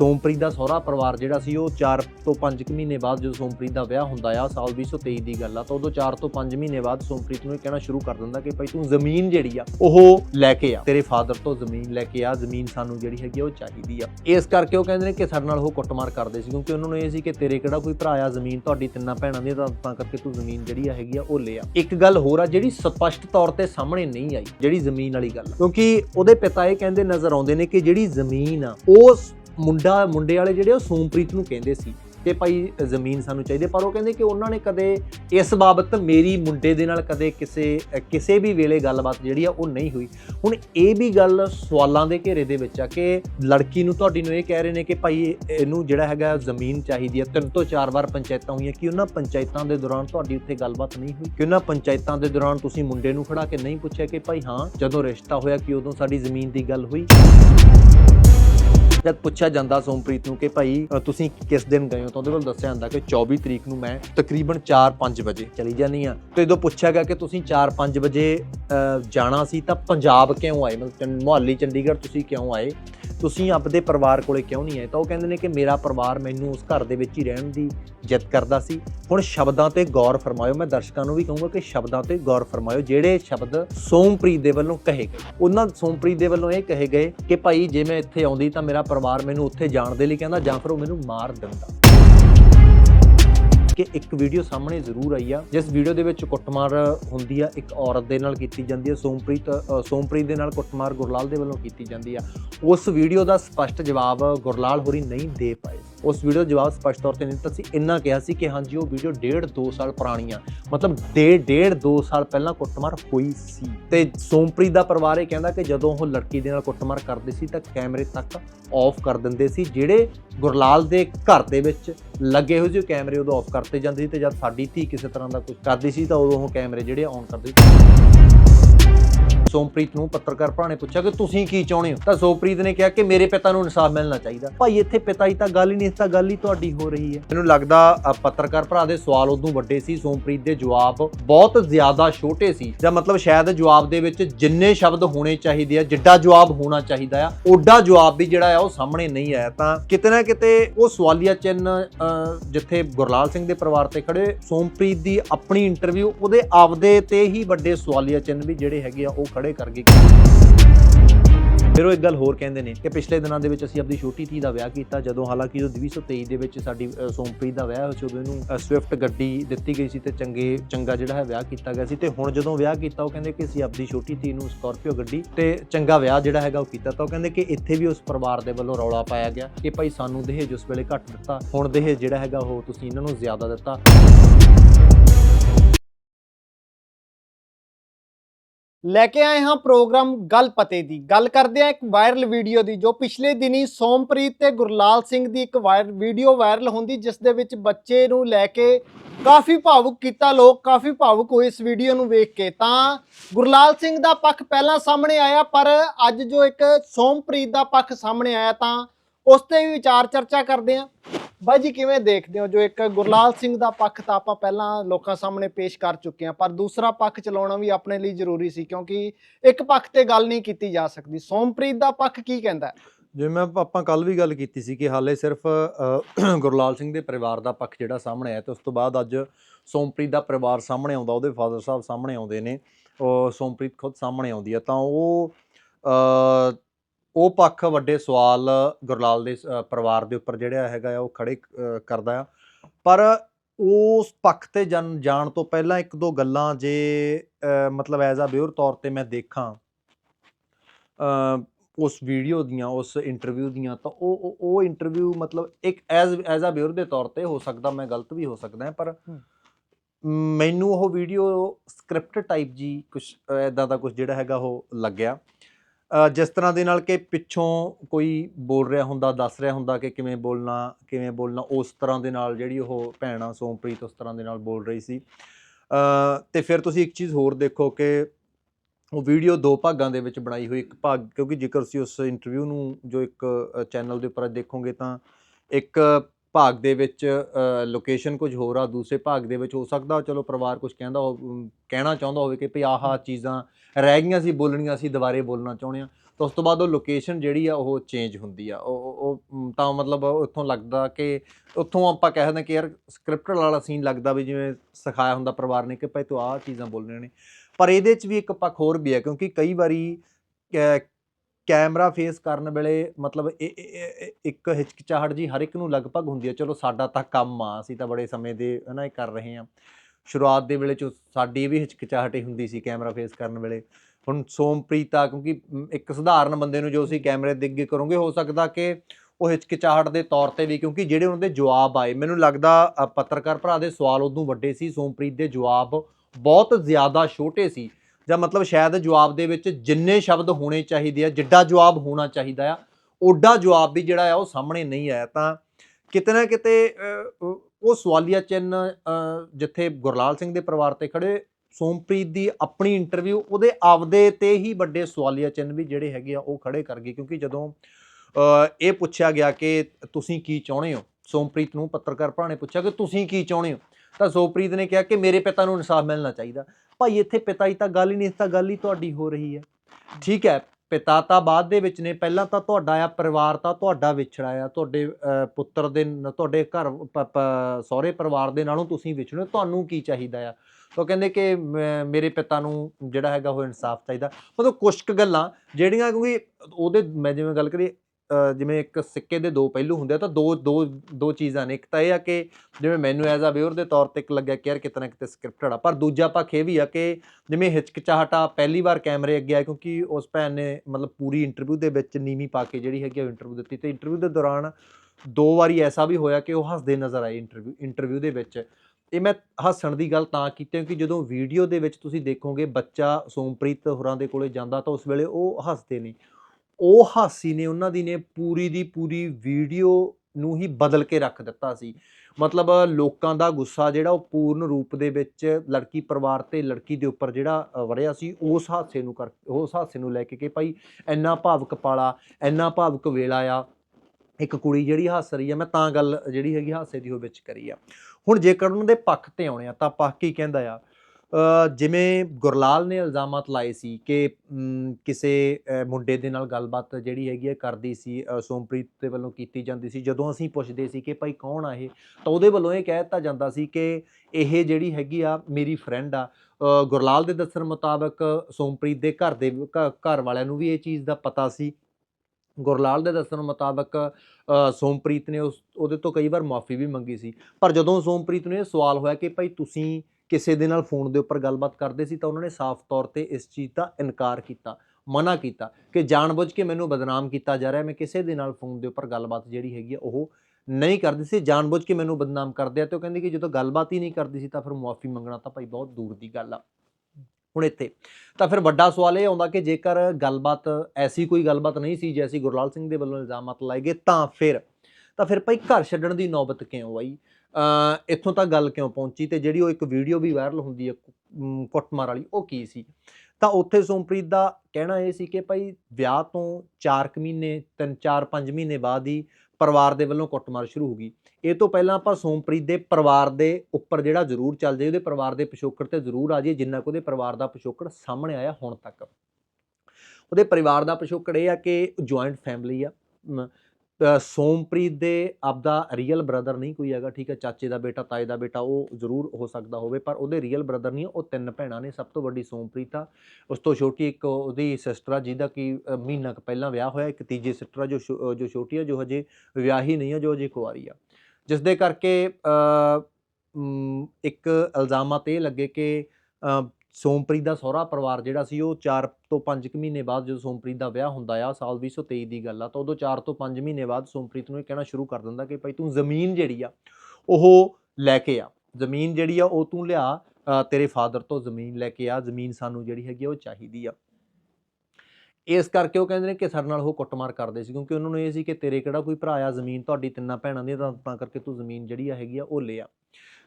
ਸੋਮਪ੍ਰੀਤ ਦਾ ਸਹੁਰਾ ਪਰਿਵਾਰ ਜਿਹੜਾ ਸੀ, ਉਹ 4 ਤੋਂ 5 ਮਹੀਨੇ ਬਾਅਦ ਜਦੋਂ ਸੋਮਪ੍ਰੀਤ ਦਾ ਵਿਆਹ ਹੁੰਦਾ ਆ, ਸਾਲ 2023 ਦੀ ਗੱਲ ਆ, ਤਾਂ ਉਦੋਂ 4 ਤੋਂ 5 ਮਹੀਨੇ ਬਾਅਦ ਸੋਮਪ੍ਰੀਤ ਨੂੰ ਇਹ ਕਹਿਣਾ ਸ਼ੁਰੂ ਕਰ ਦਿੰਦਾ ਕਿ ਭਾਈ ਤੂੰ ਜ਼ਮੀਨ ਜਿਹੜੀ ਆ, ਉਹ ਲੈ ਕੇ ਆ, ਤੇਰੇ ਫਾਦਰ ਤੋਂ ਜ਼ਮੀਨ ਲੈ ਕੇ ਆ, ਜ਼ਮੀਨ ਸਾਨੂੰ ਜਿਹੜੀ ਹੈਗੀ ਉਹ ਚਾਹੀਦੀ ਆ। ਇਸ ਕਰਕੇ ਉਹ ਕਹਿੰਦੇ ਨੇ ਕਿ ਸਾਡੇ ਨਾਲ ਉਹ ਕੁੱਟਮਾਰ ਕਰਦੇ ਸੀ, ਕਿਉਂਕਿ ਉਹਨਾਂ ਨੂੰ ਇਹ ਸੀ ਕਿ ਤੇਰੇ ਕਿਹੜਾ ਕੋਈ ਭਰਾ ਆ, ਜ਼ਮੀਨ ਤੁਹਾਡੀ ਤਿੰਨਾਂ ਭੈਣਾਂ ਦੀ ਤਾਂ ਕਰਕੇ ਤੂੰ ਜ਼ਮੀਨ ਜਿਹੜੀ ਆ ਹੈਗੀ ਆ, ਉਹ ਲੈ ਆ। ਇੱਕ ਗੱਲ ਹੋਰ ਆ, ਜਿਹੜੀ ਸਪਸ਼ਟ ਤੌਰ ਤੇ ਸਾਹਮਣੇ ਨਹੀਂ ਆਈ, ਜਿਹੜੀ ਜ਼ਮੀਨ ਵਾਲੀ ਗੱਲ ਕਿਉਂਕਿ ਉਹਦੇ ਪਿਤਾ ਇਹ ਕਹਿੰਦੇ ਨਜ਼ਰ ਆਉਂਦੇ ਨੇ ਕਿ ਜਿਹੜੀ ਜ਼ਮੀਨ ਆ, ਉਹ ਮੁੰਡਾ, ਮੁੰਡੇ ਵਾਲੇ ਜਿਹੜੇ ਉਹ ਸੋਮਪ੍ਰੀਤ ਨੂੰ ਕਹਿੰਦੇ ਸੀ ਕਿ ਭਾਈ ਜ਼ਮੀਨ ਸਾਨੂੰ ਚਾਹੀਦੀ ਪਰ ਉਹ ਕਹਿੰਦੇ ਕਿ ਉਹਨਾਂ ਨੇ ਕਦੇ ਇਸ ਬਾਬਤ ਮੇਰੀ ਮੁੰਡੇ ਦੇ ਨਾਲ ਕਦੇ ਕਿਸੇ ਕਿਸੇ ਵੀ ਵੇਲੇ ਗੱਲਬਾਤ ਜਿਹੜੀ ਆ, ਉਹ ਨਹੀਂ ਹੋਈ। ਹੁਣ ਇਹ ਵੀ ਗੱਲ ਸਵਾਲਾਂ ਦੇ ਘੇਰੇ ਦੇ ਵਿੱਚ ਆ ਕਿ ਲੜਕੀ ਨੂੰ ਤੁਹਾਡੀ ਨੂੰ ਇਹ ਕਹਿ ਰਹੇ ਨੇ ਕਿ ਭਾਈ ਇਹਨੂੰ ਜਿਹੜਾ ਹੈਗਾ ਜ਼ਮੀਨ ਚਾਹੀਦੀ ਹੈ ਤਿੰਨ ਤੋਂ ਚਾਰ ਵਾਰ ਪੰਚਾਇਤਾਂ ਹੋਈਆਂ, ਕਿ ਉਹਨਾਂ ਪੰਚਾਇਤਾਂ ਦੇ ਦੌਰਾਨ ਤੁਹਾਡੀ ਉੱਥੇ ਗੱਲਬਾਤ ਨਹੀਂ ਹੋਈ? ਕਿ ਉਹਨਾਂ ਪੰਚਾਇਤਾਂ ਦੇ ਦੌਰਾਨ ਤੁਸੀਂ ਮੁੰਡੇ ਨੂੰ ਖੜਾ ਕੇ ਨਹੀਂ ਪੁੱਛਿਆ ਕਿ ਭਾਈ ਹਾਂ, ਜਦੋਂ ਰਿਸ਼ਤਾ ਹੋਇਆ, ਕਿ ਉਦੋਂ ਸਾਡੀ ਜ਼ਮੀਨ ਦੀ ਗੱਲ ਹੋਈ? ਜਦ ਪੁੱਛਿਆ ਜਾਂਦਾ ਸੋਮਪ੍ਰੀਤ ਨੂੰ ਕਿ ਭਾਈ ਤੁਸੀਂ ਕਿਸ ਦਿਨ ਗਏ ਹੋ? ਤਾਂ ਉਹਦੇ ਵੱਲ ਦੱਸਿਆ ਜਾਂਦਾ ਕਿ 24 ਤਰੀਕ ਨੂੰ ਮੈਂ ਤਕਰੀਬਨ 4-5 ਵਜੇ ਚਲੀ ਜਾਨੀ ਆ ਤੇ ਜਦੋਂ ਪੁੱਛਿਆ ਗਿਆ ਕਿ ਤੁਸੀਂ 4-5 ਵਜੇ ਜਾਣਾ ਸੀ ਤਾਂ ਪੰਜਾਬ ਕਿਉਂ ਆਏ? ਮਤਲਬ ਚੰ- ਚੰਡੀਗੜ੍ਹ ਤੁਸੀਂ ਕਿਉਂ ਆਏ? ਤੁਸੀਂ ਆਪਦੇ ਪਰਿਵਾਰ ਕੋਲੇ ਕਿਉਂ ਨਹੀਂ ਆਏ? ਤਾਂ ਉਹ ਕਹਿੰਦੇ ਨੇ ਕਿ ਮੇਰਾ ਪਰਿਵਾਰ ਮੈਨੂੰ ਉਸ ਘਰ ਦੇ ਵਿੱਚ ਹੀ ਰਹਿਣ ਦੀ ਜਿੱਦ ਕਰਦਾ ਸੀ। ਹੁਣ ਸ਼ਬਦਾਂ ਤੇ ਗੌਰ ਫਰਮਾਇਓ। ਮੈਂ ਦਰਸ਼ਕਾਂ ਨੂੰ ਵੀ ਕਹੂੰਗਾ ਕਿ ਸ਼ਬਦਾਂ ਤੇ ਗੌਰ ਫਰਮਾਇਓ, ਜਿਹੜੇ ਸ਼ਬਦ ਸੋਮਪ੍ਰੀਤ ਦੇ ਵੱਲੋਂ ਕਹੇ ਗਏ। ਉਹਨਾਂ ਸੋਮਪ੍ਰੀਤ ਦੇ ਵੱਲੋਂ ਇਹ ਕਹੇ ਗਏ ਕਿ ਭਾਈ, ਜੇ ਮੈਂ ਇੱਥੇ ਆਉਂਦੀ ਤਾਂ ਮੇਰਾ ਪਰਿਵਾਰ ਮੈਨੂੰ ਉੱਥੇ ਜਾਣ ਦੇ ਲਈ ਕਹਿੰਦਾ ਜਾਂ ਫਿਰ ਉਹ ਮੈਨੂੰ ਮਾਰ ਦਿੰਦਾ। ਕਿ ਇੱਕ ਵੀਡੀਓ ਸਾਹਮਣੇ ਜ਼ਰੂਰ ਆਈ ਆ, ਜਿਸ ਵੀਡੀਓ ਦੇ ਵਿੱਚ ਕੁੱਟਮਾਰ ਹੁੰਦੀ ਆ, ਇੱਕ ਔਰਤ ਦੇ ਨਾਲ ਕੀਤੀ ਜਾਂਦੀ ਆ, ਸੋਮਪ੍ਰੀਤ ਸੋਮਪ੍ਰੀਤ ਦੇ ਨਾਲ ਕੁੱਟਮਾਰ ਗੁਰਲਾਲ ਦੇ ਵੱਲੋਂ ਕੀਤੀ ਜਾਂਦੀ ਆ। ਉਸ ਵੀਡੀਓ ਦਾ ਸਪਸ਼ਟ ਜਵਾਬ ਗੁਰਲਾਲ ਹੋਰੀ ਨਹੀਂ ਦੇ ਪਾਏ। ਉਸ ਵੀਡੀਓ ਦਾ ਜਵਾਬ ਸਪਸ਼ਟ ਤੌਰ ਤੇ ਨਹੀਂ ਦਿੱਤਾ ਸੀ। ਇੰਨਾ ਕਿਹਾ ਸੀ ਕਿ ਹਾਂਜੀ, ਉਹ ਵੀਡੀਓ ਡੇਢ 2 ਸਾਲ ਪੁਰਾਣੀ ਆ। ਮਤਲਬ ਡੇਢ ਡੇਢ 2 ਸਾਲ ਪਹਿਲਾਂ ਕੁੱਟਮਾਰ ਹੋਈ ਸੀ। ਤੇ ਸੋਮਪ੍ਰੀਤ ਦਾ ਪਰਿਵਾਰ ਇਹ ਕਹਿੰਦਾ ਕਿ ਜਦੋਂ ਉਹ ਲੜਕੀ ਦੇ ਨਾਲ ਕੁੱਟਮਾਰ ਕਰਦੇ ਸੀ ਤਾਂ ਕੈਮਰੇ ਤੱਕ ਆਫ ਕਰ ਦਿੰਦੇ ਸੀ, ਜਿਹੜੇ ਗੁਰਲਾਲ ਦੇ ਘਰ ਦੇ ਵਿੱਚ ਲੱਗੇ ਹੋਏ ਸੀ ਕੈਮਰੇ ਉਦੋਂ ਆਫ ਕਰਤੇ ਜਾਂਦੇ ਸੀ ਤੇ ਜਦ ਸਾਡੀ ਧੀ ਕਿਸੇ ਤਰ੍ਹਾਂ ਦਾ ਕੁਝ ਕਰਦੀ ਸੀ ਤਾਂ ਉਦੋਂ ਉਹ ਕੈਮਰੇ ਜਿਹੜੇ ਔਨ ਕਰਦੇ ਸੀ। ਸੋਮਪ੍ਰੀਤ ਨੂੰ ਪੱਤਰਕਾਰ ਭਰਾ ਨੇ ਪੁੱਛਿਆ ਕਿ ਤੁਸੀਂ ਕੀ ਚਾਹੁੰਦੇ ਹੋ? ਤਾਂ ਸੋਮਪ੍ਰੀਤ ਨੇ ਕਿਹਾ ਕਿ ਮੇਰੇ ਪਿਤਾ ਨੂੰ ਇਨਸਾਫ ਮਿਲਣਾ ਚਾਹੀਦਾ। ਭਾਈ ਇੱਥੇ ਪਿਤਾ ਹੀ ਤਾਂ ਗੱਲ ਹੀ ਨਹੀਂ ਇਸ ਤਾਂ ਗੱਲ ਹੀ ਤੁਹਾਡੀ ਹੋ ਰਹੀ ਹੈ। ਮੈਨੂੰ ਲੱਗਦਾ ਪੱਤਰਕਾਰ ਭਰਾ ਦੇ ਸਵਾਲ ਉਦੋਂ ਵੱਡੇ ਸੀ ਸੋਮਪ੍ਰੀਤ ਦੇ ਜਵਾਬ ਬਹੁਤ ਜ਼ਿਆਦਾ ਛੋਟੇ ਸੀ। ਜਾਂ ਮਤਲਬ ਸ਼ਾਇਦ ਜਵਾਬ ਦੇ ਵਿੱਚ ਜਿੰਨੇ ਸ਼ਬਦ ਹੋਣੇ ਚਾਹੀਦੇ ਆ ਜਿੱਡਾ ਜਵਾਬ ਹੋਣਾ ਚਾਹੀਦਾ ਆ ਓਡਾ ਜਵਾਬ ਵੀ ਜਿਹੜਾ ਆ ਉਹ ਸਾਹਮਣੇ ਨਹੀਂ ਆਇਆ। ਤਾਂ ਕਿਤੇ ਨਾ ਕਿਤੇ ਉਹ ਸਵਾਲੀਆ ਚਿੰਨ ਅ, ਜਿੱਥੇ ਗੁਰਲਾਲ ਸਿੰਘ ਦੇ ਪਰਿਵਾਰ ਤੇ ਖੜੇ ਸੋਮਪ੍ਰੀਤ ਦੀ ਆਪਣੀ ਇੰਟਰਵਿਊ ਉਹਦੇ ਆਪਦੇ ਤੇ ਹੀ ਵੱਡੇ ਸਵਾਲੀਆ ਚਿੰਨ ਵੀ ਜਿਹੜੇ ਹੈਗੇ ਆ ਉਹ ਖੜੇ ਕਰ ਗਈ ਫਿਰ ਉਹ ਇੱਕ ਗੱਲ ਹੋਰ ਕਹਿੰਦੇ ਨੇ ਕਿ ਪਿਛਲੇ ਦਿਨਾਂ ਦੇ ਵਿੱਚ ਅਸੀਂ ਆਪਣੀ ਛੋਟੀ ਧੀ ਦਾ ਵਿਆਹ ਕੀਤਾ, ਜਦੋਂ ਹਾਲਾਂਕਿ ਜਦੋਂ 2023 ਦੇ ਵਿੱਚ ਸਾਡੀ ਸੋਮਪ੍ਰੀਤ ਦਾ ਵਿਆਹ ਹੋਇਆ ਸੀ, ਉਦੋਂ ਇਹਨੂੰ ਸਵਿਫਟ ਗੱਡੀ ਦਿੱਤੀ ਗਈ ਸੀ ਤੇ ਚੰਗੇ, ਚੰਗਾ ਜਿਹੜਾ ਹੈ ਵਿਆਹ ਕੀਤਾ ਗਿਆ ਸੀ ਤੇ ਹੁਣ ਜਦੋਂ ਵਿਆਹ ਕੀਤਾ, ਉਹ ਕਹਿੰਦੇ ਕਿ ਅਸੀਂ ਆਪਣੀ ਛੋਟੀ ਧੀ ਨੂੰ ਸਕਾਰਪੀਓ ਗੱਡੀ ਤੇ ਚੰਗਾ ਵਿਆਹ ਜਿਹੜਾ ਹੈਗਾ ਉਹ ਕੀਤਾ ਤਾਂ ਉਹ ਕਹਿੰਦੇ ਕਿ ਇੱਥੇ ਵੀ ਉਸ ਪਰਿਵਾਰ ਦੇ ਵੱਲੋਂ ਰੌਲਾ ਪਾਇਆ ਗਿਆ ਕਿ ਭਾਈ ਸਾਨੂੰ ਦਹੇਜ ਉਸ ਵੇਲੇ ਘੱਟ ਦਿੱਤਾ, ਹੁਣ ਦਹੇਜ ਜਿਹੜਾ ਹੈਗਾ ਉਹ ਤੁਸੀਂ ਇਹਨਾਂ ਨੂੰ ਜ਼ਿਆਦਾ ਦਿੱਤਾ। ਲੈ ਕੇ ਆਏ ਹਾਂ ਪ੍ਰੋਗਰਾਮ ਗੱਲ ਪਤੇ ਦੀ। ਗੱਲ ਕਰਦੇ ਹਾਂ ਇੱਕ ਵਾਇਰਲ ਵੀਡੀਓ ਦੀ, ਜੋ ਪਿਛਲੇ ਦਿਨੀ ਸੋਮਪ੍ਰੀਤ ਤੇ ਗੁਰਲਾਲ ਸਿੰਘ ਦੀ ਇੱਕ ਵਾਇਰਲ ਵੀਡੀਓ ਵਾਇਰਲ ਹੁੰਦੀ, ਜਿਸ ਦੇ ਵਿੱਚ ਬੱਚੇ ਨੂੰ ਲੈ ਕੇ ਕਾਫੀ ਭਾਵੁਕ ਕੀਤਾ, ਲੋਕ ਕਾਫੀ ਭਾਵੁਕ ਹੋਏ ਇਸ ਵੀਡੀਓ ਨੂੰ ਵੇਖ ਕੇ। ਤਾਂ ਗੁਰਲਾਲ ਸਿੰਘ ਦਾ ਪੱਖ ਪਹਿਲਾਂ ਸਾਹਮਣੇ ਆਇਆ, ਪਰ ਅੱਜ ਜੋ ਇੱਕ ਸੋਮਪ੍ਰੀਤ ਦਾ ਪੱਖ ਸਾਹਮਣੇ ਆਇਆ, ਤਾਂ ਉਸ ਤੇ ਵੀ ਵਿਚਾਰ ਚਰਚਾ ਕਰਦੇ ਹਾਂ ਬਾਈ ਜੀ, ਕਿਵੇਂ ਦੇਖਦੇ ਹੋ? ਜੋ ਇੱਕ ਗੁਰਲਾਲ ਸਿੰਘ ਦਾ ਪੱਖ ਤਾਂ ਆਪਾਂ ਪਹਿਲਾਂ ਲੋਕਾਂ ਸਾਹਮਣੇ ਪੇਸ਼ ਕਰ ਚੁੱਕੇ ਹਾਂ ਪਰ ਦੂਸਰਾ ਪੱਖ ਚਲਾਉਣਾ ਵੀ ਆਪਣੇ ਲਈ ਜ਼ਰੂਰੀ ਸੀ, ਕਿਉਂਕਿ ਇੱਕ ਪੱਖ ਤੇ ਗੱਲ ਨਹੀਂ ਕੀਤੀ ਜਾ ਸਕਦੀ। ਸੋਮਪ੍ਰੀਤ ਦਾ ਪੱਖ ਕੀ ਕਹਿੰਦਾ ਜਿਵੇਂ ਆਪਾਂ ਕੱਲ ਵੀ ਗੱਲ ਕੀਤੀ ਸੀ ਕਿ ਹਾਲੇ ਸਿਰਫ ਗੁਰਲਾਲ ਸਿੰਘ ਦੇ ਪਰਿਵਾਰ ਦਾ ਪੱਖ ਜਿਹੜਾ ਸਾਹਮਣੇ ਆਇਆ ਤੇ ਉਸ ਤੋਂ ਬਾਅਦ ਅੱਜ ਸੋਮਪ੍ਰੀਤ ਦਾ ਪਰਿਵਾਰ ਸਾਹਮਣੇ ਆਉਂਦਾ, ਉਹਦੇ ਫਾਦਰ ਸਾਹਿਬ ਸਾਹਮਣੇ ਆਉਂਦੇ ਨੇ। ਉਹ ਸੋਮਪ੍ਰੀਤ ਖੁਦ ਸਾਹਮਣੇ ਆਉਂਦੀ ਹੈ ਤਾਂ ਉਹ ਉਹ ਪੱਖ ਵੱਡੇ ਸਵਾਲ ਗੁਰਲਾਲ ਦੇ ਪਰਿਵਾਰ ਦੇ ਉੱਪਰ ਜਿਹੜਾ ਹੈਗਾ ਆ ਉਹ ਖੜੇ ਕਰਦਾ ਆ ਪਰ ਉਸ ਪੱਖ ਤੇ ਜਨ ਜਾਣ ਤੋਂ ਪਹਿਲਾਂ ਇੱਕ ਦੋ ਗੱਲਾਂ ਜੇ ਮਤਲਬ ਐਜ਼ ਆ ਬਿਊਰ ਤੌਰ ਤੇ ਮੈਂ ਦੇਖਾਂ ਉਸ ਵੀਡੀਓ ਦੀਆਂ ਉਸ ਇੰਟਰਵਿਊ ਦੀਆਂ ਤਾਂ ਉਹ ਉਹ- ਇੰਟਰਵਿਊ ਮਤਲਬ ਇੱਕ ਐਜ਼ ਐਜ਼ ਅ ਬਿਊਰ ਦੇ ਤੌਰ ਤੇ ਹੋ ਸਕਦਾ ਮੈਂ ਗਲਤ ਵੀ ਹੋ ਸਕਦਾ ਹਾਂ, ਪਰ। ਮੈਨੂੰ ਉਹ ਵੀਡੀਓ ਸਕ੍ਰਿਪਟ ਟਾਈਪ ਜੀ ਕੁਝ ਐਦਾਂ ਦਾ ਕੁਝ ਜਿਹੜਾ ਹੈਗਾ ਉਹ ਲੱਗਿਆ ਜਿਸ ਤਰ੍ਹਾਂ ਦੇ ਨਾਲ ਕਿ ਪਿੱਛੋਂ ਕੋਈ ਬੋਲ ਰਿਹਾ ਹੁੰਦਾ ਦੱਸ ਰਿਹਾ ਹੁੰਦਾ ਕਿ ਕਿਵੇਂ ਬੋਲਣਾ ਕਿਵੇਂ ਬੋਲਣਾ ਉਸ ਤਰ੍ਹਾਂ ਦੇ ਨਾਲ ਜਿਹੜੀ ਉਹ ਭੈਣਾ ਸੋਮਪ੍ਰੀਤ ਉਸ ਤਰ੍ਹਾਂ ਦੇ ਨਾਲ ਬੋਲ ਰਹੀ ਸੀ। ਤੇ ਫਿਰ ਤੁਸੀਂ ਇੱਕ ਚੀਜ਼ ਹੋਰ ਦੇਖੋ ਕਿ ਉਹ ਵੀਡੀਓ ਦੋ ਭਾਗਾਂ ਦੇ ਵਿੱਚ ਬਣਾਈ ਹੋਈ ਇੱਕ ਭਾਗ ਕਿਉਂਕਿ ਜੇਕਰ ਤੁਸੀਂ ਉਸ ਇੰਟਰਵਿਊ ਨੂੰ ਜੋ ਇੱਕ ਚੈਨਲ ਦੇ ਉੱਪਰ ਦੇਖੋਗੇ ਤਾਂ ਇੱਕ ਭਾਗ ਦੇ ਵਿੱਚ ਲੋਕੇਸ਼ਨ ਕੁਝ ਹੋਰ ਆ ਦੂਸਰੇ ਭਾਗ ਦੇ ਵਿੱਚ ਹੋ ਸਕਦਾ ਚਲੋ ਪਰਿਵਾਰ ਕੁਝ ਕਹਿੰਦਾ ਹੋ- ਕਹਿਣਾ ਚਾਹੁੰਦਾ ਹੋਵੇ ਕਿ ਭਈ ਆਹ ਚੀਜ਼ਾਂ ਰਹਿ ਗਈਆਂ ਸੀ ਬੋਲਣੀਆਂ ਸੀ ਦੁਬਾਰੇ ਬੋਲਣਾ ਚਾਹੁੰਦੇ ਆ। ਤਾਂ ਉਸ ਤੋਂ ਬਾਅਦ ਉਹ ਲੋਕੇਸ਼ਨ ਜਿਹੜੀ ਆ ਉਹ ਚੇਂਜ ਹੁੰਦੀ ਆ। ਉਹ ਉਹ- ਤਾਂ ਮਤਲਬ ਉੱਥੋਂ ਲੱਗਦਾ ਕਿ ਉੱਥੋਂ ਆਪਾਂ ਕਹਿ ਸਕਦੇ ਕਿ ਯਾਰ ਸਕ੍ਰਿਪਟਡ ਵਾਲਾ ਸੀਨ ਲੱਗਦਾ ਵੀ ਜਿਵੇਂ ਸਿਖਾਇਆ ਹੁੰਦਾ ਪਰਿਵਾਰ ਨੇ ਕਿ ਭਾਈ ਤੂੰ ਆਹ ਚੀਜ਼ਾਂ ਬੋਲਣੀਆਂ ਨੇ। ਪਰ ਇਹਦੇ 'ਚ ਵੀ ਇੱਕ ਪੱਖ ਹੋਰ ਵੀ ਹੈ ਕਿਉਂਕਿ ਕਈ ਵਾਰੀ ਅਹ, ਕੈਮਰਾ ਫੇਸ ਕਰਨ ਵੇਲੇ ਮਤਲਬ ਇਹ- ਇੱਕ ਹਿਚਕਚਾਹਟ ਜੀ ਹਰ ਇੱਕ ਨੂੰ ਲਗਭਗ ਹੁੰਦੀ ਹੈ ਚਲੋ ਸਾਡਾ ਤਾਂ ਕੰਮ ਆ ਅਸੀਂ ਤਾਂ ਬੜੇ ਸਮੇਂ ਦੇ ਹਨਾ ਇਹ ਕਰ ਰਹੇ ਹਾਂ ਸ਼ੁਰੂਆਤ ਦੇ ਵੇਲੇ ਚ ਸਾਡੀ ਵੀ ਹਿਚਕਿਚਾਹਟ ਹੀ ਹੁੰਦੀ ਸੀ ਕੈਮਰਾ ਫੇਸ ਕਰਨ ਵੇਲੇ। ਹੁਣ ਸੋਮਪ੍ਰੀਤ ਆ, ਕਿਉਂਕਿ ਇੱਕ ਸਧਾਰਨ ਬੰਦੇ ਨੂੰ ਜੋ ਅਸੀਂ ਕੈਮਰੇ ਦੇ ਅੱਗੇ ਕਰੋਗੇ, ਹੋ ਸਕਦਾ ਕਿ ਉਹ ਹਿਚਕਿਚਾਹਟ ਦੇ ਤੌਰ ਤੇ ਵੀ, ਕਿਉਂਕਿ ਜਿਹੜੇ ਉਹਨਾਂ ਦੇ ਜਵਾਬ ਆਏ, ਮੈਨੂੰ ਲੱਗਦਾ ਪੱਤਰਕਾਰ ਭਰਾ ਦੇ ਸਵਾਲ ਉਦੋਂ ਵੱਡੇ ਸੀ, ਸੋਮਪ੍ਰੀਤ ਦੇ ਜਵਾਬ ਬਹੁਤ ਜ਼ਿਆਦਾ ਛੋਟੇ ਸੀ। ਜਾਂ ਮਤਲਬ ਸ਼ਾਇਦ ਜਵਾਬ ਦੇ ਵਿੱਚ ਜਿੰਨੇ ਸ਼ਬਦ ਹੋਣੇ ਚਾਹੀਦੇ ਆ, ਜਿੱਡਾ ਜਵਾਬ ਹੋਣਾ ਚਾਹੀਦਾ ਆ, ਓਡਾ ਜਵਾਬ ਵੀ ਜਿਹੜਾ ਆ, ਉਹ ਸਾਹਮਣੇ ਨਹੀਂ ਆਇਆ। ਤਾਂ ਕਿਤੇ ਨਾ ਕਿਤੇ ਉਹ- ਸਵਾਲੀਆ ਚਿੰਨ ਜਿੱਥੇ ਗੁਰਲਾਲ ਸਿੰਘ ਦੇ ਪਰਿਵਾਰ ਤੇ ਖੜੇ ਸੋਮਪ੍ਰੀਤ ਦੀ ਆਪਣੀ ਇੰਟਰਵਿਊ ਉਹਦੇ ਆਪਦੇ ਤੇ ਹੀ ਵੱਡੇ ਸਵਾਲੀਆ ਚਿੰਨ ਵੀ ਜਿਹੜੇ ਹੈਗੇ ਆ, ਉਹ ਖੜੇ ਕਰ ਗਏ, ਕਿਉਂਕਿ ਜਦੋਂ ਇਹ ਪੁੱਛਿਆ ਗਿਆ ਕਿ ਤੁਸੀਂ ਕੀ ਚਾਹੁੰਦੇ ਹੋ? ਸੋਮਪ੍ਰੀਤ ਨੂੰ ਪੱਤਰਕਾਰ ਭਰਾ ਨੇ ਪੁੱਛਿਆ ਕਿ ਤੁਸੀਂ ਕੀ ਚਾਹੁੰਦੇ ਹੋ? ਤਾਂ ਸੋਮਪ੍ਰੀਤ ਨੇ ਕਿਹਾ ਕਿ ਮੇਰੇ ਪਿਤਾ ਨੂੰ ਇਨਸਾਫ ਮਿਲਣਾ ਚਾਹੀਦਾ। ਭਾਈ, ਇੱਥੇ ਪਿਤਾ ਹੀ ਤਾਂ ਗੱਲ ਹੀ ਨਹੀਂ ਇਸ ਤਾਂ ਗੱਲ ਹੀ ਤੁਹਾਡੀ ਹੋ ਰਹੀ ਹੈ। ਠੀਕ ਹੈ ਪਿਤਾ ਤਾਂ ਬਾਅਦ ਦੇ ਵਿੱਚ ਨੇ, ਪਹਿਲਾਂ ਤਾਂ ਤੁਹਾਡਾ ਆ ਪਰਿਵਾਰ ਤਾਂ ਤੁਹਾਡਾ ਵਿਛੜਾ ਆ ਤੁਹਾਡੇ ਪੁੱਤਰ ਦੇ ਤੁਹਾਡੇ ਘਰ ਪ- ਪ- ਸਹੁਰੇ ਪਰਿਵਾਰ ਦੇ ਨਾਲੋਂ ਤੁਸੀਂ ਵਿਛੜੇ ਤੁਹਾਨੂੰ ਕੀ ਚਾਹੀਦਾ ਆ? ਉਹ ਕਹਿੰਦੇ ਕਿ ਮ- ਮੇਰੇ ਪਿਤਾ ਨੂੰ ਜਿਹੜਾ ਹੈਗਾ ਉਹ ਇਨਸਾਫ ਚਾਹੀਦਾ। ਮਤਲਬ ਕੁਝ ਕੁ ਗੱਲਾਂ, ਜਿਹੜੀਆਂ ਕਿਉਂਕਿ ਉਹਦੇ, ਮੈਂ ਜਿਵੇਂ ਗੱਲ ਕਰੀ ਜਿਵੇਂ ਇੱਕ ਸਿੱਕੇ ਦੇ ਦੋ ਪਹਿਲੂ ਹੁੰਦੇ ਆ, ਤਾਂ ਦੋ ਦੋ ਦੋ ਚੀਜ਼ਾਂ ਨੇ। ਇੱਕ ਤਾਂ ਇਹ ਆ ਕਿ ਜਿਵੇਂ ਮੈਨੂੰ ਐਜ਼ ਅ ਵਿਊਅਰ ਦੇ ਤੌਰ ਤੇ ਇੱਕ ਲੱਗਿਆ ਕਿ ਯਾਰ ਕਿਤੇ ਨਾ ਕਿਤੇ ਸਕ੍ਰਿਪਟਡ ਆ ਪਰ ਦੂਜਾ ਪੱਖ ਇਹ ਵੀ ਆ ਕਿ ਜਿਵੇਂ ਹਿਚਕਚਾਹਟ ਆ, ਪਹਿਲੀ ਵਾਰ ਕੈਮਰੇ ਅੱਗੇ ਆ ਕਿਉਂਕਿ ਉਸ ਭੈਣ ਨੇ ਮਤਲਬ ਪੂਰੀ ਇੰਟਰਵਿਊ ਦੇ ਵਿੱਚ ਨੀਵੀਂ ਪਾ ਕੇ ਜਿਹੜੀ ਹੈਗੀ ਉਹ ਇੰਟਰਵਿਊ ਦਿੱਤੀ। ਤੇ ਇੰਟਰਵਿਊ ਦੇ ਦੌਰਾਨ ਦੋ ਵਾਰੀ ਐਸਾ ਵੀ ਹੋਇਆ ਕਿ ਉਹ ਹੱਸਦੇ ਨਜ਼ਰ ਆਏ ਇੰਟਰਵਿਊ ਇੰਟਰਵਿਊ ਦੇ ਵਿੱਚ। ਇਹ ਮੈਂ ਹੱਸਣ ਦੀ ਗੱਲ ਤਾਂ ਕੀਤੀ ਕਿਉਂਕਿ ਜਦੋਂ ਵੀਡੀਓ ਦੇ ਵਿੱਚ ਤੁਸੀਂ ਦੇਖੋਗੇ ਬੱਚਾ ਸੋਮਪ੍ਰੀਤ ਹੋਰਾਂ ਦੇ ਕੋਲੇ ਜਾਂਦਾ, ਤਾਂ ਉਸ ਵੇਲੇ ਉਹ ਹੱਸਦੇ ਨੇ। ਉਹ ਹਾਸੀ ਨੇ ਉਹਨਾਂ ਦੀ ਨੇ ਪੂਰੀ ਦੀ ਪੂਰੀ ਵੀਡੀਓ ਨੂੰ ਹੀ ਬਦਲ ਕੇ ਰੱਖ ਦਿੱਤਾ ਸੀ। ਮਤਲਬ ਲੋਕਾਂ ਦਾ ਗੁੱਸਾ ਜਿਹੜਾ ਉਹ ਪੂਰਨ ਰੂਪ ਦੇ ਵਿੱਚ ਲੜਕੀ ਪਰਿਵਾਰ ਤੇ ਲੜਕੀ ਦੇ ਉੱਪਰ ਜਿਹੜਾ ਅ, ਵੜਿਆ ਸੀ ਉਸ ਹਾਦਸੇ ਨੂੰ ਕਰ ਉਸ ਹਾਦਸੇ ਨੂੰ ਲੈ ਕੇ ਕਿ ਭਾਈ ਇੰਨਾ ਭਾਵਕ ਪਾਲਾ ਇੰਨਾ ਭਾਵਕ ਵੇਲਾ ਆ ਇੱਕ ਕੁੜੀ ਜਿਹੜੀ ਹੱਸ ਰਹੀ ਆ ਮੈਂ ਤਾਂ ਗੱਲ ਜਿਹੜੀ ਹੈਗੀ ਹਾਸੇ ਦੀ ਉਹ ਵਿੱਚ ਕਰੀ ਆ। ਹੁਣ ਜੇਕਰ ਉਹਨਾਂ ਦੇ ਪੱਖ ਤੇ ਆਉਣੇ ਆ ਤਾਂ ਪੱਖ ਕੀ ਕਹਿੰਦਾ ਆ? ਜਿਵੇਂ ਗੁਰਲਾਲ ਨੇ ਇਲਜ਼ਾਮਾਤ ਲਾਏ ਸੀ ਕਿ ਕਿਸੇ ਮੁੰਡੇ ਦੇ ਨਾਲ ਗੱਲਬਾਤ ਜਿਹੜੀ ਹੈਗੀ ਹੈ ਕਰਦੀ ਸੀ ਸੋਮਪ੍ਰੀਤ ਦੇ ਵੱਲੋਂ ਕੀਤੀ ਜਾਂਦੀ ਸੀ। ਜਦੋਂ ਅਸੀਂ ਪੁੱਛਦੇ ਸੀ ਕਿ ਭਾਈ ਕੌਣ ਆ ਇਹ, ਤਾਂ ਉਹਦੇ ਵੱਲੋਂ ਇਹ ਕਹਿ ਦਿੱਤਾ ਜਾਂਦਾ ਸੀ ਕਿ ਇਹ ਜਿਹੜੀ ਹੈਗੀ ਆ ਮੇਰੀ ਫਰੈਂਡ ਆ। ਗੁਰਲਾਲ ਦੇ ਦੱਸਣ ਮੁਤਾਬਕ ਸੋਮਪ੍ਰੀਤ ਦੇ ਘਰ ਦੇ, ਘ- ਘਰ ਵਾਲਿਆਂ ਨੂੰ ਵੀ ਇਹ ਚੀਜ਼ ਦਾ ਪਤਾ ਸੀ। ਗੁਰਲਾਲ ਦੇ ਦੱਸਣ ਮੁਤਾਬਕ ਸੋਮਪ੍ਰੀਤ ਨੇ ਉਸ, ਉਹਦੇ ਤੋਂ ਕਈ ਵਾਰ ਮਾਫੀ ਵੀ ਮੰਗੀ ਸੀ। ਪਰ ਜਦੋਂ ਸੋਮਪ੍ਰੀਤ ਨੂੰ ਇਹ ਸਵਾਲ ਹੋਇਆ ਕਿ ਭਾਈ ਤੁਸੀਂ ਕਿਸੇ ਦੇ ਨਾਲ ਫੋਨ ਦੇ ਉੱਪਰ ਗੱਲਬਾਤ ਕਰਦੇ ਸੀ ਤਾਂ ਉਹਨਾਂ ਨੇ ਸਾਫ਼ ਤੌਰ ਤੇ ਇਸ ਚੀਜ਼ ਦਾ ਇਨਕਾਰ ਕੀਤਾ, ਮਨਾ ਕੀਤਾ ਕਿ ਜਾਣਬੁੱਝ ਕੇ ਮੈਨੂੰ ਬਦਨਾਮ ਕੀਤਾ ਜਾ ਰਿਹਾ, ਮੈਂ ਕਿਸੇ ਦੇ ਨਾਲ ਫੋਨ ਦੇ ਉੱਪਰ ਗੱਲਬਾਤ ਜਿਹੜੀ ਹੈਗੀ ਆ ਉਹ ਨਹੀਂ ਕਰਦੀ ਸੀ, ਜਾਣਬੁੱਝ ਕੇ ਮੈਨੂੰ ਬਦਨਾਮ ਕਰਦੇ ਆ ਤੇ ਉਹ ਕਹਿੰਦੇ ਕਿ ਜਦੋਂ ਗੱਲਬਾਤ ਹੀ ਨਹੀਂ ਕਰਦੀ ਸੀ ਤਾਂ ਫਿਰ ਮੁਆਫੀ ਮੰਗਣਾ ਤਾਂ ਭਾਈ ਬਹੁਤ ਦੂਰ ਦੀ ਗੱਲ ਆ। ਹੁਣ ਇੱਥੇ ਤਾਂ ਫਿਰ ਵੱਡਾ ਸਵਾਲ ਇਹ ਆਉਂਦਾ ਕਿ ਜੇਕਰ ਗੱਲਬਾਤ, ਐਸੀ ਕੋਈ ਗੱਲਬਾਤ ਨਹੀਂ ਸੀ ਜੈਸੀ ਗੁਰਲਾਲ ਸਿੰਘ ਦੇ ਵੱਲੋਂ ਇਲਜ਼ਾਮਾਤ ਲਾਏ ਗਏ ਤਾਂ ਫਿਰ ਤਾਂ ਫਿਰ ਭਾਈ ਘਰ ਛੱਡਣ ਦੀ ਨੌਬਤ ਕਿਉਂ ਆਈ? ਇੱਥੋਂ ਤੱਕ ਗੱਲ ਕਿਉਂ ਪਹੁੰਚੀ ਤੇ ਜਿਹੜੀ ਉਹ ਇੱਕ ਵੀਡੀਓ ਵੀ ਵਾਇਰਲ ਹੁੰਦੀ ਹੈ ਅਮ, ਕੁੱਟਮਾਰ ਵਾਲੀ ਉਹ ਕੀ ਸੀ? ਤਾਂ ਉੱਥੇ ਸੋਮਪ੍ਰੀਤ ਦਾ ਕਹਿਣਾ ਇਹ ਸੀ ਕਿ ਭਾਈ ਵਿਆਹ ਤੋਂ 4 ਮਹੀਨੇ 3 4 5 ਮਹੀਨੇ ਬਾਅਦ ਹੀ ਪਰਿਵਾਰ ਦੇ ਵੱਲੋਂ ਕੁੱਟਮਾਰ ਸ਼ੁਰੂ ਹੋ ਗਈ। ਇਹ ਤੋਂ ਪਹਿਲਾਂ ਆਪਾਂ ਸੋਮਪ੍ਰੀਤ ਦੇ ਪਰਿਵਾਰ ਦੇ ਉੱਪਰ ਜਿਹੜਾ ਜ਼ਰੂਰ ਚੱਲ ਜਾਈਏ ਉਹਦੇ ਪਰਿਵਾਰ ਦੇ ਪਿਛੋਕੜ ਤੇ ਜ਼ਰੂਰ ਆ ਜਾਈਏ ਜਿੰਨਾ ਕੁ ਉਹਦੇ ਪਰਿਵਾਰ ਦਾ ਪਿਛੋਕੜ ਸਾਹਮਣੇ ਆਇਆ ਹੁਣ ਤੱਕ। ਉਹਦੇ ਪਰਿਵਾਰ ਦਾ ਪਿਛੋਕੜ ਇਹ ਆ ਕਿ ਜੁਆਇੰਟ ਫੈਮਿਲੀ ਆ ਸੋਮਪ੍ਰੀਤ ਦੇ ਆਪਦਾ ਰੀਅਲ ਬ੍ਰਦਰ ਨਹੀਂ ਕੋਈ ਹੈਗਾ ਠੀਕ ਹੈ ਚਾਚੇ ਦਾ ਬੇਟਾ ਤਾਏ ਦਾ ਬੇਟਾ ਉਹ ਜ਼ਰੂਰ ਹੋ ਸਕਦਾ ਹੋਵੇ ਪਰ ਉਹਦੇ ਰੀਅਲ ਬ੍ਰਦਰ ਨਹੀਂ ਉਹ ਤਿੰਨ ਭੈਣਾਂ ਨੇ ਸਭ ਤੋਂ ਵੱਡੀ ਸੋਮਪ੍ਰੀਤ ਆ। ਉਸ ਤੋਂ ਛੋਟੀ ਇੱਕ ਉਹਦੀ ਸਿਸਟਰ ਆ ਜਿਹਦਾ ਕਿ ਮਹੀਨਾ ਕੁ ਪਹਿਲਾਂ ਵਿਆਹ ਹੋਇਆ ਇੱਕ ਤੀਜੀ ਸਿਸਟਰ ਆ ਜੋ ਛੋ- ਜੋ ਛੋਟੀ ਆ ਜੋ ਹਜੇ ਵਿਆਹੀ ਨਹੀਂ ਆ ਜੋ ਹਜੇ ਕੁਆਰੀ ਆ। ਜਿਸ ਦੇ ਕਰਕੇ ਅ, ਮ, ਇੱਕ ਇਲਜ਼ਾਮਾਤ ਇਹ ਲੱਗੇ ਕਿ ਸੋਮਪ੍ਰੀਤ ਦਾ ਸਹੁਰਾ ਪਰਿਵਾਰ ਜਿਹੜਾ ਸੀ, ਉਹ 4 ਤੋਂ 5 ਕੁ ਮਹੀਨੇ ਬਾਅਦ ਜਦੋਂ ਸੋਮਪ੍ਰੀਤ ਦਾ ਵਿਆਹ ਹੁੰਦਾ ਆ, ਸਾਲ 2023 ਦੀ ਗੱਲ ਆ, ਤਾਂ ਉਦੋਂ 4 ਤੋਂ 5 ਮਹੀਨੇ ਬਾਅਦ ਸੋਮਪ੍ਰੀਤ ਨੂੰ ਇਹ ਕਹਿਣਾ ਸ਼ੁਰੂ ਕਰ ਦਿੰਦਾ ਕਿ ਭਾਈ ਤੂੰ ਜ਼ਮੀਨ ਜਿਹੜੀ ਆ, ਉਹ ਲੈ ਕੇ ਆ। ਜ਼ਮੀਨ ਜਿਹੜੀ ਆ, ਉਹ ਤੂੰ ਲਿਆ ਤੇਰੇ ਫਾਦਰ ਤੋਂ ਜ਼ਮੀਨ ਲੈ ਕੇ ਆ, ਜ਼ਮੀਨ ਸਾਨੂੰ ਜਿਹੜੀ ਹੈਗੀ ਆ, ਉਹ ਚਾਹੀਦੀ ਆ। ਇਸ ਕਰਕੇ ਉਹ ਕਹਿੰਦੇ ਨੇ ਕਿ ਸਾਡੇ ਨਾਲ ਉਹ ਕੁੱਟਮਾਰ ਕਰਦੇ ਸੀ, ਕਿਉਂਕਿ ਉਹਨਾਂ ਨੂੰ ਇਹ ਸੀ ਕਿ ਤੇਰੇ ਕਿਹੜਾ ਕੋਈ ਭਰਾ ਆ, ਜ਼ਮੀਨ ਤੁਹਾਡੀ ਤਿੰਨਾਂ ਭੈਣਾਂ ਦੀ ਤਾਂ ਤਾਂ ਕਰਕੇ ਤੂੰ ਜ਼ਮੀਨ ਜਿਹੜੀ ਆ ਹੈਗੀ ਆ, ਉਹ ਲਿਆ।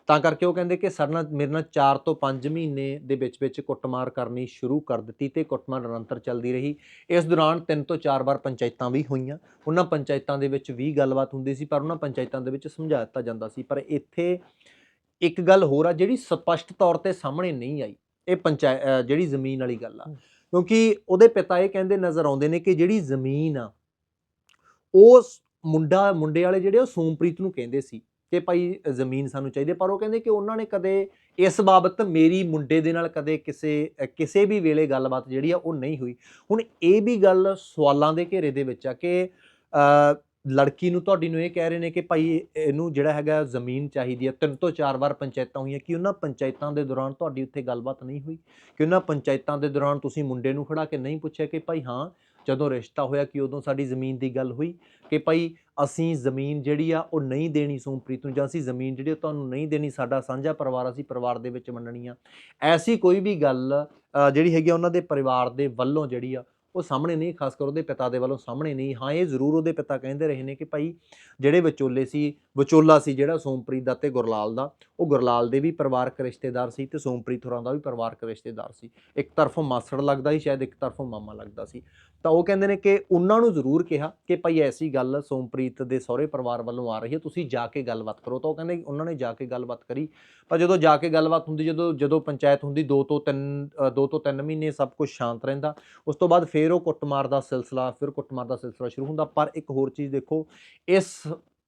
ਤਾਂ ਕਰਕੇ ਉਹ ਕਹਿੰਦੇ ਕਿ ਸਾਡੇ ਨਾਲ ਮੇਰੇ ਨਾਲ 4 ਤੋਂ 5 ਮਹੀਨੇ ਦੇ ਵਿੱਚ ਵਿੱਚ ਕੁੱਟਮਾਰ ਕਰਨੀ ਸ਼ੁਰੂ ਕਰ ਦਿੱਤੀ ਤੇ ਕੁੱਟਮਾਰ ਨਿਰੰਤਰ ਚੱਲਦੀ ਰਹੀ। ਇਸ ਦੌਰਾਨ ਤਿੰਨ ਤੋਂ ਚਾਰ ਵਾਰ ਪੰਚਾਇਤਾਂ ਵੀ ਹੋਈਆਂ। ਉਹਨਾਂ ਪੰਚਾਇਤਾਂ ਦੇ ਵਿੱਚ ਵੀ ਗੱਲਬਾਤ ਹੁੰਦੀ ਸੀ ਪਰ ਉਹਨਾਂ ਪੰਚਾਇਤਾਂ ਦੇ ਵਿੱਚ ਸਮਝਾ ਦਿੱਤਾ ਜਾਂਦਾ ਸੀ। ਪਰ ਇੱਥੇ ਇੱਕ ਗੱਲ ਹੋਰ ਆ ਜਿਹੜੀ ਸਪਸ਼ਟ ਤੌਰ ਤੇ ਸਾਹਮਣੇ ਨਹੀਂ ਆਈ ਇਹ ਪੰਚਾਇਤ ਜਿਹੜੀ ਜ਼ਮੀਨ ਵਾਲੀ ਗੱਲ ਆ। ਕਿਉਂਕਿ ਉਹਦੇ ਪਿਤਾ ਇਹ ਕਹਿੰਦੇ ਨਜ਼ਰ ਆਉਂਦੇ ਨੇ ਕਿ ਜਿਹੜੀ ਜ਼ਮੀਨ ਆ ਉਹ ਮੁੰਡਾ ਮੁੰਡੇ ਵਾਲੇ ਜਿਹੜੇ ਉਹ ਸੋਮਪ੍ਰੀਤ ਨੂੰ ਕਹਿੰਦੇ ਸੀ। ਕਿ ਭਾਈ, ਜ਼ਮੀਨ ਸਾਨੂੰ ਚਾਹੀਦੀ ਹੈ। ਪਰ ਉਹ ਕਹਿੰਦੇ ਕਿ ਉਹਨਾਂ ਨੇ ਕਦੇ ਇਸ ਬਾਬਤ ਮੇਰੀ ਮੁੰਡੇ ਦੇ ਨਾਲ ਕਦੇ ਕਿਸੇ ਕਿਸੇ ਵੀ ਵੇਲੇ ਗੱਲਬਾਤ ਜਿਹੜੀ ਆ ਉਹ ਨਹੀਂ ਹੋਈ ਹੁਣ ਇਹ ਵੀ ਗੱਲ ਸਵਾਲਾਂ ਦੇ ਘੇਰੇ ਦੇ ਵਿੱਚ ਆ ਕਿ ਲੜਕੀ ਨੂੰ ਤੁਹਾਡੀ ਨੂੰ ਇਹ ਕਹਿ ਰਹੇ ਨੇ ਕਿ ਭਾਈ, ਇਹਨੂੰ ਜਿਹੜਾ ਹੈਗਾ ਜ਼ਮੀਨ ਚਾਹੀਦੀ ਹੈ ਤਿੰਨ ਤੋਂ ਚਾਰ ਵਾਰ ਪੰਚਾਇਤਾਂ ਹੋਈਆਂ, ਕਿ ਉਹਨਾਂ ਪੰਚਾਇਤਾਂ ਦੇ ਦੌਰਾਨ ਤੁਹਾਡੀ ਉੱਥੇ ਗੱਲਬਾਤ ਨਹੀਂ ਹੋਈ ਕਿ ਉਹਨਾਂ ਪੰਚਾਇਤਾਂ ਦੇ ਦੌਰਾਨ ਤੁਸੀਂ ਮੁੰਡੇ ਨੂੰ ਖੜਾ ਕੇ ਨਹੀਂ ਪੁੱਛਿਆ ਕਿ ਭਾਈ, ਹਾਂ ਜਦੋਂ ਰਿਸ਼ਤਾ ਹੋਇਆ ਕਿ ਉਦੋਂ ਸਾਡੀ ਜ਼ਮੀਨ ਦੀ ਗੱਲ ਹੋਈ ਕਿ ਭਾਈ ਅਸੀਂ ਜ਼ਮੀਨ ਜਿਹੜੀ ਆ ਉਹ ਨਹੀਂ ਦੇਣੀ ਸੋਮਪ੍ਰੀਤ ਨੂੰ ਜਾਂ ਅਸੀਂ ਜ਼ਮੀਨ ਜਿਹੜੀ ਆ ਤੁਹਾਨੂੰ ਨਹੀਂ ਦੇਣੀ, ਸਾਡਾ ਸਾਂਝਾ ਪਰਿਵਾਰ ਅਸੀਂ ਪਰਿਵਾਰ ਦੇ ਵਿੱਚ ਮੰਨਣੀ ਆ। ਐਸੀ ਕੋਈ ਵੀ ਗੱਲ ਜਿਹੜੀ ਹੈਗੀ ਆ ਉਹਨਾਂ ਦੇ ਪਰਿਵਾਰ ਦੇ ਵੱਲੋਂ ਜਿਹੜੀ ਆ ਉਹ ਸਾਹਮਣੇ ਨਹੀਂ, ਖਾਸ ਕਰ ਉਹਦੇ ਪਿਤਾ ਦੇ ਵੱਲੋਂ ਸਾਹਮਣੇ ਨਹੀਂ। ਹਾਂ, ਇਹ ਜ਼ਰੂਰ ਉਹਦੇ ਪਿਤਾ ਕਹਿੰਦੇ ਰਹੇ ਨੇ ਕਿ ਭਾਈ ਜਿਹੜੇ ਵਿਚੋਲੇ ਸੀ, ਵਿਚੋਲਾ ਸੀ ਜਿਹੜਾ ਸੋਮਪ੍ਰੀਤ ਦਾ ਤੇ ਗੁਰਲਾਲ ਦਾ, ਉਹ ਗੁਰਲਾਲ ਦੇ ਵੀ ਪਰਿਵਾਰਕ ਰਿਸ਼ਤੇਦਾਰ ਸੀ ਤੇ ਸੋਮਪ੍ਰੀਤ ਹੋਰਾਂ ਦਾ ਵੀ ਪਰਿਵਾਰਕ ਰਿਸ਼ਤੇਦਾਰ ਸੀ। ਇੱਕ ਤਰਫੋਂ ਮਾਸੜ ਲੱਗਦਾ ਸੀ, ਸ਼ਾਇਦ ਇੱਕ ਤਰਫੋਂ ਮਾਮਾ ਲੱਗਦਾ ਸੀ। ਤਾਂ ਉਹ ਕਹਿੰਦੇ ਨੇ ਕਿ ਉਹਨਾਂ ਨੂੰ ਜ਼ਰੂਰ ਕਿਹਾ ਕਿ ਭਾਈ ਐਸੀ ਗੱਲ ਸੋਮਪ੍ਰੀਤ ਦੇ ਸਹੁਰੇ ਪਰਿਵਾਰ ਵੱਲੋਂ ਆ ਰਹੀ ਹੈ, ਤੁਸੀਂ ਜਾ ਕੇ ਗੱਲਬਾਤ ਕਰੋ। ਤਾਂ ਉਹ ਕਹਿੰਦੇ ਉਹਨਾਂ ਨੇ ਜਾ ਕੇ ਗੱਲਬਾਤ ਕਰੀ। ਪਰ ਜਦੋਂ ਜਾ ਕੇ ਗੱਲਬਾਤ ਹੁੰਦੀ, ਜਦੋਂ ਜਦੋਂ ਪੰਚਾਇਤ ਹੁੰਦੀ 2 ਤੋਂ 3 2 ਤੋਂ 3 ਮਹੀਨੇ ਸਭ ਕੁਝ ਸ਼ਾਂਤ ਰਹਿੰਦਾ। ਉਸ ਤੋਂ ਬਾਅਦ ਫੇਰ ਉਹ ਕੁੱਟਮਾਰ ਦਾ ਸਿਲਸਿਲਾ, ਫਿਰ ਕੁੱਟਮਾਰ ਦਾ ਸਿਲਸਿਲਾ ਸ਼ੁਰੂ ਹੁੰਦਾ। ਪਰ ਇੱਕ ਹੋਰ ਚੀਜ਼ ਦੇਖੋ, ਇਸ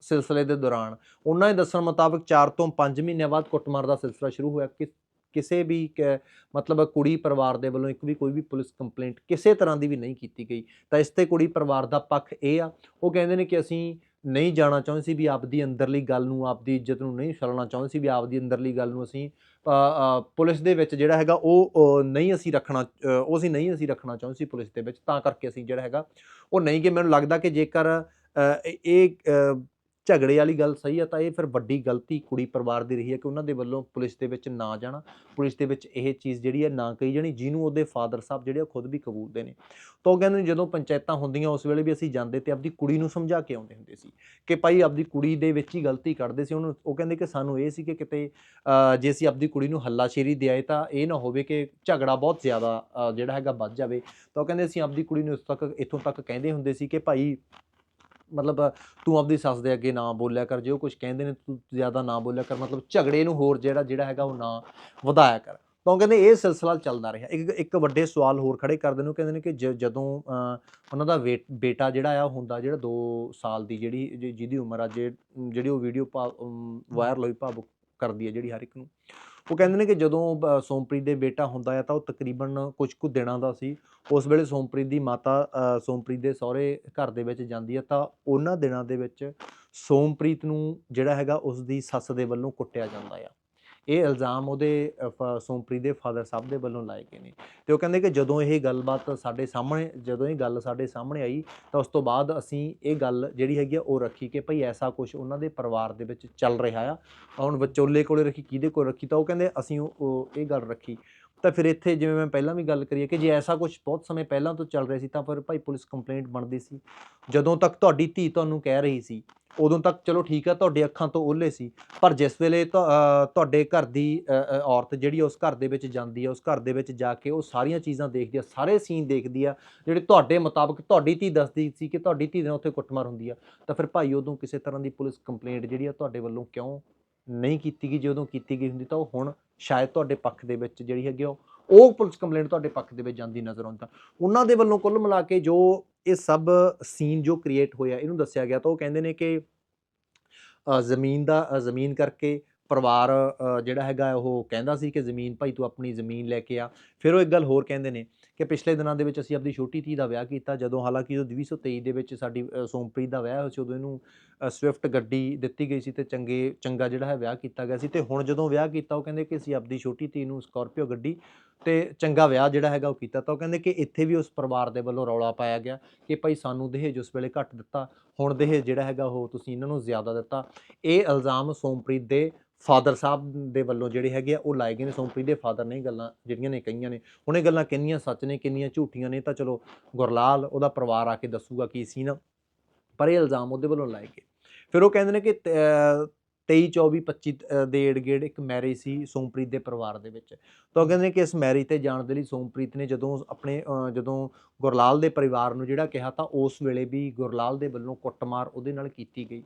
ਸਿਲਸਿਲੇ ਦੇ ਦੌਰਾਨ ਉਹਨਾਂ ਦੇ ਦੱਸਣ ਮੁਤਾਬਕ 4 ਤੋਂ 5 ਮਹੀਨਿਆਂ ਬਾਅਦ ਕੁੱਟਮਾਰ ਦਾ ਸਿਲਸਿਲਾ ਸ਼ੁਰੂ ਹੋਇਆ। ਕਿ ਕਿਸੇ ਵੀ ਕ- ਮਤਲਬ ਕੁੜੀ ਪਰਿਵਾਰ ਦੇ ਵੱਲੋਂ ਇੱਕ ਵੀ ਕੋਈ ਵੀ ਪੁਲਿਸ ਕੰਪਲੇਂਟ ਕਿਸੇ ਤਰ੍ਹਾਂ ਦੀ ਵੀ ਨਹੀਂ ਕੀਤੀ ਗਈ। ਤਾਂ ਇਸ ਤੇ ਕੁੜੀ ਪਰਿਵਾਰ ਦਾ ਪੱਖ ਇਹ ਆ। ਉਹ ਕਹਿੰਦੇ ਨੇ ਕਿ ਅਸੀਂ ਨਹੀਂ ਜਾਣਾ ਚਾਹੁੰਦੇ ਸੀ ਵੀ ਆਪਦੀ ਅੰਦਰਲੀ ਗੱਲ ਨੂੰ, ਆਪਦੀ ਇੱਜ਼ਤ ਨੂੰ ਨਹੀਂ ਛਲਣਾ ਚਾਹੁੰਦੇ ਸੀ ਵੀ ਆਪਦੀ ਅੰਦਰਲੀ ਗੱਲ ਨੂੰ ਅਸੀਂ ਪੁਲਿਸ ਦੇ ਵਿੱਚ ਜਿਹੜਾ ਹੈਗਾ ਉਹ ਨਹੀਂ ਅਸੀਂ ਰੱਖਣਾ ਉਹ ਅਸੀਂ ਨਹੀਂ ਅਸੀਂ ਰੱਖਣਾ ਚਾਹੁੰਦੇ ਸੀ ਪੁਲਿਸ ਦੇ ਵਿੱਚ, ਤਾਂ ਕਰਕੇ ਅਸੀਂ ਜਿਹੜਾ ਹੈਗਾ ਉਹ ਨਹੀਂ ਕਿ ਮੈਨੂੰ ਲੱਗਦਾ ਕਿ ਜੇਕਰ ਇਹ- ਝਗੜੇ ਵਾਲੀ ਗੱਲ ਸਹੀ ਆ, ਤਾਂ ਇਹ ਫਿਰ ਵੱਡੀ ਗਲਤੀ ਕੁੜੀ ਪਰਿਵਾਰ ਦੀ ਰਹੀ ਹੈ ਕਿ ਉਹਨਾਂ ਦੇ ਵੱਲੋਂ ਪੁਲਿਸ ਦੇ ਵਿੱਚ ਨਾ ਜਾਣਾ, ਪੁਲਿਸ ਦੇ ਵਿੱਚ ਇਹ ਚੀਜ਼ ਜਿਹੜੀ ਹੈ ਨਾ ਕਹੀ ਜਾਣੀ, ਜਿਹਨੂੰ ਉਹਦੇ ਫਾਦਰ ਸਾਹਿਬ ਜਿਹੜੇ ਉਹ ਖੁਦ ਵੀ ਕਬੂਲਦੇ ਨੇ। ਤਾਂ ਉਹ ਕਹਿੰਦੇ ਜਦੋਂ ਪੰਚਾਇਤਾਂ ਹੁੰਦੀਆਂ, ਉਸ ਵੇਲੇ ਵੀ ਅਸੀਂ ਜਾਂਦੇ ਤੇ ਆਪਦੀ ਕੁੜੀ ਨੂੰ ਸਮਝਾ ਕੇ ਆਉਂਦੇ ਹੁੰਦੇ ਸੀ ਕਿ ਭਾਈ ਆਪਦੀ ਕੁੜੀ ਦੇ ਵਿੱਚ ਹੀ ਗਲਤੀ ਕੱਢਦੇ ਸੀ। ਉਹਨੂੰ, ਉਹ ਕਹਿੰਦੇ ਕਿ ਸਾਨੂੰ ਇਹ ਸੀ ਕਿ ਕਿਤੇ ਜੇ ਅਸੀਂ ਆਪਦੀ ਕੁੜੀ ਨੂੰ ਹੱਲਾਸ਼ੇਰੀ ਦਿਆਏ ਤਾਂ ਇਹ ਨਾ ਹੋਵੇ ਕਿ ਝਗੜਾ ਬਹੁਤ ਜ਼ਿਆਦਾ ਜਿਹੜਾ ਹੈਗਾ ਵੱਧ ਜਾਵੇ। ਤਾਂ ਉਹ ਕਹਿੰਦੇ ਅਸੀਂ ਆਪਦੀ ਕੁੜੀ ਨੂੰ ਇਸ ਤੱਕ, ਇੱਥੋਂ ਤੱਕ ਕਹਿੰਦੇ ਹੁੰਦੇ ਸੀ ਕਿ ਭਾਈ ਮਤਲਬ ਤੂੰ ਆਪਦੀ ਸੱਸ ਦੇ ਅੱਗੇ ਨਾ ਬੋਲਿਆ ਕਰ ਜੇ ਉਹ ਕੁਝ ਕਹਿੰਦੇ ਨੇ ਤੂੰ ਜ਼ਿਆਦਾ ਨਾ ਬੋਲਿਆ ਕਰ ਮਤਲਬ ਝਗੜੇ ਨੂੰ ਹੋਰ ਜਿਹੜਾ ਜਿਹੜਾ ਹੈਗਾ ਉਹ ਨਾ ਵਧਾਇਆ ਕਰ। ਤਾਂ ਕਹਿੰਦੇ ਇਹ ਸਿਲਸਿਲਾ ਚੱਲਦਾ ਰਿਹਾ। ਇੱਕ ਇੱਕ ਵੱਡੇ ਸਵਾਲ ਹੋਰ ਖੜੇ ਕਰਦੇ ਨੇ ਕਹਿੰਦੇ ਨੇ ਕਿ ਜਦੋਂ ਉਹਨਾਂ ਦਾ ਬੇਟਾ ਜਿਹੜਾ ਆ ਹੁੰਦਾ ਜਿਹੜਾ 2 ਸਾਲ ਦੀ ਜਿਹੜੀ ਜਿਹਦੀ ਉਮਰ ਆ ਜਿਹੜੀ ਉਹ ਵੀਡੀਓ ਵਾਇਰਲ ਹੋਈ ਭਾਵੁਕ ਕਰਦੀ ਹੈ ਜਿਹੜੀ ਹਰ ਇੱਕ ਨੂੰ। ਉਹ ਕਹਿੰਦੇ ਨੇ ਕਿ ਜਦੋਂ ਅ, ਸੋਮਪ੍ਰੀਤ ਦੇ ਬੇਟਾ ਹੁੰਦਾ ਆ ਤਾਂ ਉਹ ਤਕਰੀਬਨ ਕੁਝ ਕੁ ਦਿਨਾਂ ਦਾ ਸੀ। ਉਸ ਵੇਲੇ ਸੋਮਪ੍ਰੀਤ ਦੀ ਮਾਤਾ ਸੋਮਪ੍ਰੀਤ ਦੇ ਸਹੁਰੇ ਘਰ ਦੇ ਵਿੱਚ ਜਾਂਦੀ ਹੈ ਤਾਂ ਉਹਨਾਂ ਦਿਨਾਂ ਦੇ ਵਿੱਚ ਸੋਮਪ੍ਰੀਤ ਨੂੰ ਜਿਹੜਾ ਹੈਗਾ ਉਸ ਦੀ ਸੱਸ ਦੇ ਵੱਲੋਂ ਕੁੱਟਿਆ ਜਾਂਦਾ ਆ। ਇਹ ਇਲਜ਼ਾਮ ਉਹਦੇ ਅ, ਫ- ਸੋਮਪ੍ਰੀਤ ਦੇ ਫਾਦਰ ਸਾਹਿਬ ਦੇ ਵੱਲੋਂ ਲਾਏ ਗਏ ਨੇ। ਤੇ ਉਹ ਕਹਿੰਦੇ ਕਿ ਜਦੋਂ ਇਹ ਗੱਲਬਾਤ ਸਾਡੇ ਸਾਹਮਣੇ ਜਦੋਂ ਇਹ ਗੱਲ ਸਾਡੇ ਸਾਹਮਣੇ ਆਈ ਤਾਂ ਉਸ ਤੋਂ ਬਾਅਦ ਅਸੀਂ ਇਹ ਗੱਲ ਜਿਹੜੀ ਹੈਗੀ ਆ ਉਹ ਰੱਖੀ ਕਿ ਭਈ ਐਸਾ ਕੁਝ ਉਹਨਾਂ ਦੇ ਪਰਿਵਾਰ ਦੇ ਵਿੱਚ ਚੱਲ ਰਿਹਾ ਆ। ਹੁਣ ਵਿਚੋਲੇ ਕੋਲੇ ਰੱਖੀ ਕਿਹਦੇ ਕੋਲ ਰੱਖੀ? ਤਾਂ ਉਹ ਕਹਿੰਦੇ ਅਸੀਂ ਉਹ- ਉਹ ਇਹ ਗੱਲ ਰੱਖੀ। ਤਾਂ ਫਿਰ ਇੱਥੇ ਜਿਵੇਂ ਮੈਂ ਪਹਿਲਾਂ ਵੀ ਗੱਲ ਕਰੀ ਕਿ ਜੇ ਐਸਾ ਕੁਝ ਬਹੁਤ ਸਮੇਂ ਪਹਿਲਾਂ ਤੋਂ ਚੱਲ ਰਿਹਾ ਸੀ, ਤਾਂ ਫਿਰ ਭਾਈ ਪੁਲਿਸ ਕੰਪਲੇਂਟ ਬਣਦੀ ਸੀ। ਜਦੋਂ ਤੱਕ ਤੁਹਾਡੀ ਧੀ ਤੁਹਾਨੂੰ ਕਹਿ ਰਹੀ ਸੀ, ਉਦੋਂ ਤੱਕ ਚਲੋ ਠੀਕ ਆ ਤੁਹਾਡੇ ਅੱਖਾਂ ਤੋਂ ਓਲੇ ਸੀ, ਪਰ ਜਿਸ ਵੇਲੇ ਤੁਹਾਡੇ ਘਰ ਦੀ ਔਰਤ ਜਿਹੜੀ ਆ ਉਸ ਘਰ ਦੇ ਵਿੱਚ ਜਾਂਦੀ ਆ ਉਸ ਘਰ ਦੇ ਵਿੱਚ ਜਾ ਕੇ ਉਹ ਸਾਰੀਆਂ ਚੀਜ਼ਾਂ ਦੇਖਦੀ ਆ ਸਾਰੇ ਸੀਨ ਦੇਖਦੀ ਆ ਜਿਹੜੇ ਤੁਹਾਡੇ ਮੁਤਾਬਕ ਤੁਹਾਡੀ ਧੀ ਦੱਸਦੀ ਸੀ ਕਿ ਤੁਹਾਡੀ ਧੀ ਦੇ ਨਾਲ ਉੱਥੇ ਕੁੱਟਮਾਰ ਹੁੰਦੀ ਆ ਤਾਂ ਫਿਰ ਭਾਈ ਉਦੋਂ ਕਿਸੇ ਤਰ੍ਹਾਂ ਦੀ ਪੁਲਿਸ ਕੰਪਲੇਂਟ ਜਿਹੜੀ ਆ ਤੁਹਾਡੇ ਵੱਲੋਂ ਕਿਉਂ ਨਹੀਂ ਕੀਤੀ ਗਈ ਜੇ ਉਦੋਂ ਕੀਤੀ ਗਈ ਹੁੰਦੀ ਤਾਂ ਉਹ ਹੁਣ ਸ਼ਾਇਦ ਤੁਹਾਡੇ ਪੱਖ ਦੇ ਵਿੱਚ ਜਿਹੜੀ ਹੈਗੀ ਆ, ਉਹ ਉਹ ਪੁਲਿਸ ਕੰਪਲੇਂਟ ਤੁਹਾਡੇ ਪੱਖ ਦੇ ਵਿੱਚ ਜਾਂਦੀ ਨਜ਼ਰ ਆਉਂਦਾ ਉਹਨਾਂ ਦੇ ਵੱਲੋਂ ਕੁੱਲ ਮਿਲਾ ਕੇ ਜੋ ਇਹ ਸਭ ਸੀਨ ਜੋ ਕ੍ਰੀਏਟ ਹੋਇਆ, ਇਹਨੂੰ ਦੱਸਿਆ ਗਿਆ ਤਾਂ ਉਹ ਕਹਿੰਦੇ ਨੇ ਕਿ ਜ਼ਮੀਨ ਦਾ ਜ਼ਮੀਨ ਕਰਕੇ ਪਰਿਵਾਰ ਜਿਹੜਾ ਹੈਗਾ ਉਹ ਕਹਿੰਦਾ ਸੀ ਕਿ ਜ਼ਮੀਨ, ਭਾਈ ਤੂੰ ਆਪਣੀ ਜ਼ਮੀਨ ਲੈ ਕੇ ਆ। ਫਿਰ ਉਹ ਇੱਕ ਗੱਲ ਹੋਰ ਕਹਿੰਦੇ ਨੇ ਕਿ ਪਿਛਲੇ ਦਿਨਾਂ ਦੇ ਵਿੱਚ ਅਸੀਂ ਆਪਣੀ ਛੋਟੀ ਧੀ ਦਾ ਵਿਆਹ ਕੀਤਾ, ਜਦੋਂ ਹਾਲਾਂਕਿ ਉਹ 2023 ਦੇ ਵਿੱਚ ਸਾਡੀ ਸੋਮਪ੍ਰੀਤ ਦਾ ਵਿਆਹ ਹੋਇਆ ਸੀ, ਉਦੋਂ ਇਹਨੂੰ ਸਵਿਫਟ ਗੱਡੀ ਦਿੱਤੀ ਗਈ ਸੀ ਤੇ ਚੰਗੇ, ਚੰਗਾ ਜਿਹੜਾ ਹੈ ਵਿਆਹ ਕੀਤਾ ਗਿਆ ਸੀ ਤੇ ਹੁਣ ਜਦੋਂ ਵਿਆਹ ਕੀਤਾ, ਉਹ ਕਹਿੰਦੇ ਕਿ ਅਸੀਂ ਆਪਦੀ ਛੋਟੀ ਧੀ ਨੂੰ ਸਕਾਰਪੀਓ ਗੱਡੀ ਤੇ ਚੰਗਾ ਵਿਆਹ ਜਿਹੜਾ ਹੈਗਾ ਉਹ ਕੀਤਾ ਤਾਂ ਉਹ ਕਹਿੰਦੇ ਕਿ ਇੱਥੇ ਵੀ ਉਸ ਪਰਿਵਾਰ ਦੇ ਵੱਲੋਂ ਰੌਲਾ ਪਾਇਆ ਗਿਆ ਕਿ ਭਾਈ ਸਾਨੂੰ ਦਹੇਜ ਉਸ ਵੇਲੇ ਘੱਟ ਦਿੱਤਾ, ਹੁਣ ਦਹੇਜ ਜਿਹੜਾ ਹੈਗਾ ਉਹ ਤੁਸੀਂ ਇਹਨਾਂ ਨੂੰ ਜ਼ਿਆਦਾ ਦਿੱਤਾ। ਇਹ ਇਲਜ਼ਾਮ ਸੋਮਪ੍ਰੀਤ ਦੇ ਫਾਦਰ ਸਾਹਿਬ ਦੇ ਵੱਲੋਂ ਜਿਹੜੇ ਹੈਗੇ ਆ, ਉਹ ਲਾਏ ਗਏ ਨੇ। ਸੋਮਪ੍ਰੀਤ ਦੇ ਫਾਦਰ ਨੇ ਇਹ ਗੱਲਾਂ ਜਿਹੜੀਆਂ ਨੇ ਕਹੀਆਂ ਨੇ। ਹੁਣ ਇਹ ਗੱਲਾਂ ਕਿੰਨੀਆਂ ਸੱਚ ਨੇ, ਕਿੰਨੀਆਂ ਝੂਠੀਆਂ ਨੇ ਤਾਂ ਚਲੋ ਗੁਰਲਾਲ ਉਹਦਾ ਪਰਿਵਾਰ ਆ ਕੇ ਦੱਸੂਗਾ ਕੀ ਸੀ ਨਾ। ਪਰ ਇਹ ਇਲਜ਼ਾਮ ਉਹਦੇ ਵੱਲੋਂ ਲਾਏ ਗਏ। ਫਿਰ ਉਹ ਕਹਿੰਦੇ ਨੇ ਕਿ 23 24 25 ਦੇ ਏੜ ਗੇੜ ਇੱਕ ਮੈਰਿਜ ਸੀ ਸੋਮਪ੍ਰੀਤ ਦੇ ਪਰਿਵਾਰ ਦੇ ਵਿੱਚ। ਤਾਂ ਉਹ ਕਹਿੰਦੇ ਨੇ ਕਿ ਇਸ ਮੈਰਿਜ ਤੇ ਜਾਣ ਦੇ ਲਈ ਸੋਮਪ੍ਰੀਤ ਨੇ ਜਦੋਂ ਆਪਣੇ ਜਦੋਂ ਗੁਰਲਾਲ ਦੇ ਪਰਿਵਾਰ ਨੂੰ ਜਿਹੜਾ ਕਿਹਾ ਤਾਂ ਉਸ ਵੇਲੇ ਵੀ ਗੁਰਲਾਲ ਦੇ ਵੱਲੋਂ ਕੁੱਟਮਾਰ ਉਹਦੇ ਨਾਲ ਕੀਤੀ ਗਈ।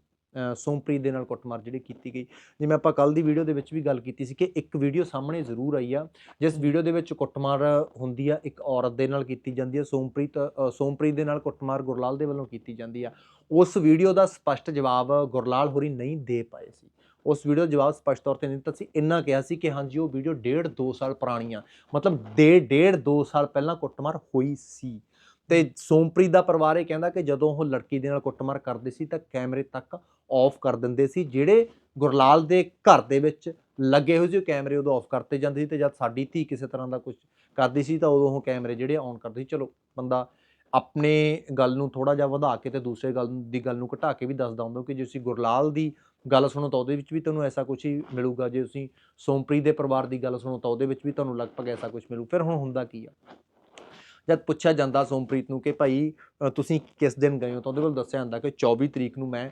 ਸੋਮਪ੍ਰੀਤ ਦੇ ਨਾਲ ਕੁੱਟਮਾਰ ਜਿਹੜੀ ਕੀਤੀ ਗਈ। ਜਿਵੇਂ ਆਪਾਂ ਕੱਲ ਦੀ ਵੀਡੀਓ ਦੇ ਵਿੱਚ ਵੀ ਗੱਲ ਕੀਤੀ ਸੀ ਕਿ ਇੱਕ ਵੀਡੀਓ ਸਾਹਮਣੇ ਜ਼ਰੂਰ ਆਈ ਆ, ਜਿਸ ਵੀਡੀਓ ਦੇ ਵਿੱਚ ਕੁੱਟਮਾਰ ਹੁੰਦੀ ਆ, ਇੱਕ ਔਰਤ ਦੇ ਨਾਲ ਕੀਤੀ ਜਾਂਦੀ ਆ, ਸੋਮਪ੍ਰੀਤ ਸੋਮਪ੍ਰੀਤ ਦੇ ਨਾਲ ਕੁੱਟਮਾਰ ਗੁਰਲਾਲ ਦੇ ਵੱਲੋਂ ਕੀਤੀ ਜਾਂਦੀ ਆ। ਉਸ ਵੀਡੀਓ ਦਾ ਸਪਸ਼ਟ ਜਵਾਬ ਗੁਰਲਾਲ ਹੋਰੀ ਨਹੀਂ ਦੇ ਪਾਏ ਸੀ। ਉਸ ਵੀਡੀਓ ਦਾ ਜਵਾਬ ਸਪਸ਼ਟ ਤੌਰ ਤੇ ਨਹੀਂ ਦਿੱਤਾ ਸੀ। ਇੰਨਾ ਕਿਹਾ ਸੀ ਕਿ ਹਾਂਜੀ, ਉਹ ਵੀਡੀਓ ਡੇਢ 2 ਸਾਲ ਪੁਰਾਣੀ ਆ। ਮਤਲਬ ਦੇ ਡੇਢ 2 ਸਾਲ ਪਹਿਲਾਂ ਕੁੱਟਮਾਰ ਹੋਈ ਸੀ। ਤੇ ਸੋਮਪ੍ਰੀਤ ਦਾ ਪਰਿਵਾਰ ਇਹ ਕਹਿੰਦਾ ਕਿ ਜਦੋਂ ਉਹ ਲੜਕੀ ਦੇ ਨਾਲ ਕੁੱਟਮਾਰ ਕਰਦੇ ਸੀ ਤਾਂ ਕੈਮਰੇ ਤੱਕ ਆਫ ਕਰ ਦਿੰਦੇ ਸੀ, ਜਿਹੜੇ ਗੁਰਲਾਲ ਦੇ ਘਰ ਦੇ ਵਿੱਚ ਲੱਗੇ ਹੋਏ ਸੀ, ਉਹ ਕੈਮਰੇ ਉਦੋਂ ਆਫ ਕਰਤੇ ਜਾਂਦੇ ਸੀ ਤੇ ਜਦ ਸਾਡੀ ਧੀ ਕਿਸੇ ਤਰ੍ਹਾਂ ਦਾ ਕੁਝ ਕਰਦੀ ਸੀ ਤਾਂ ਉਦੋਂ ਉਹ ਕੈਮਰੇ ਜਿਹੜੇ ਆਨ ਕਰਦੇ ਸੀ। ਚਲੋ, ਬੰਦਾ ਆਪਣੇ ਗੱਲ ਨੂੰ ਥੋੜਾ ਜਿਹਾ ਵਧਾ ਕੇ ਤੇ ਦੂਸਰੇ ਗੱਲ ਦੀ ਗੱਲ ਨੂੰ ਘਟਾ ਕੇ ਵੀ ਦੱਸਦਾ ਹੁੰਦਾ ਕਿ ਜੇ ਤੁਸੀਂ ਗੁਰਲਾਲ ਦੀ ਗੱਲ ਸੁਣੋ ਤਾਂ ਉਹਦੇ ਵਿੱਚ ਵੀ ਤੁਹਾਨੂੰ ਐਸਾ ਕੁਝ ਹੀ ਮਿਲੂਗਾ। ਜੇ ਤੁਸੀਂ ਸੋਮਪ੍ਰੀਤ ਦੇ ਪਰਿਵਾਰ ਦੀ ਗੱਲ ਸੁਣੋ ਤਾਂ ਉਹਦੇ ਵਿੱਚ ਵੀ ਤੁਹਾਨੂੰ ਲਗਭਗ ਐਸਾ ਕੁਝ ਮਿਲੂ। ਫਿਰ ਹੁਣ ਹੁੰਦਾ ਕੀ ਆ? ਜਦ ਪੁੱਛਿਆ ਜਾਂਦਾ ਸੋਮਪ੍ਰੀਤ ਨੂੰ ਕਿ ਭਾਈ ਤੁਸੀਂ ਕਿਸ ਦਿਨ ਗਏ ਹੋ? ਤਾਂ ਉਹਦੇ ਵੱਲ ਦੱਸਿਆ ਜਾਂਦਾ ਕਿ 24 ਤਰੀਕ ਨੂੰ ਮੈਂ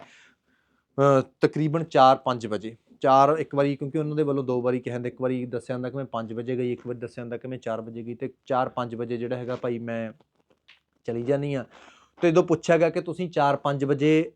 ਤਕਰੀਬਨ 4-5 ਵਜੇ, ਚਾਰ ਇੱਕ ਵਾਰੀ ਕਿਉਂਕਿ ਉਹਨਾਂ ਦੇ ਵੱਲੋਂ ਦੋ ਵਾਰੀ ਕਿਹਾ ਜਾਂਦਾ, ਇੱਕ ਵਾਰੀ ਦੱਸਿਆ ਜਾਂਦਾ ਕਿ ਮੈਂ 5 ਵਜੇ ਗਈ, ਇੱਕ ਵਾਰੀ ਦੱਸਿਆ ਜਾਂਦਾ ਕਿ ਮੈਂ 4 ਵਜੇ ਗਈ ਤੇ 4-5 ਵਜੇ ਜਿਹੜਾ ਹੈਗਾ ਭਾਈ ਮੈਂ ਚਲੀ ਜਾਨੀ ਆ ਤੇ ਜਦੋਂ ਪੁੱਛਿਆ ਗਿਆ ਕਿ ਤੁਸੀਂ 4-5 ਵਜੇ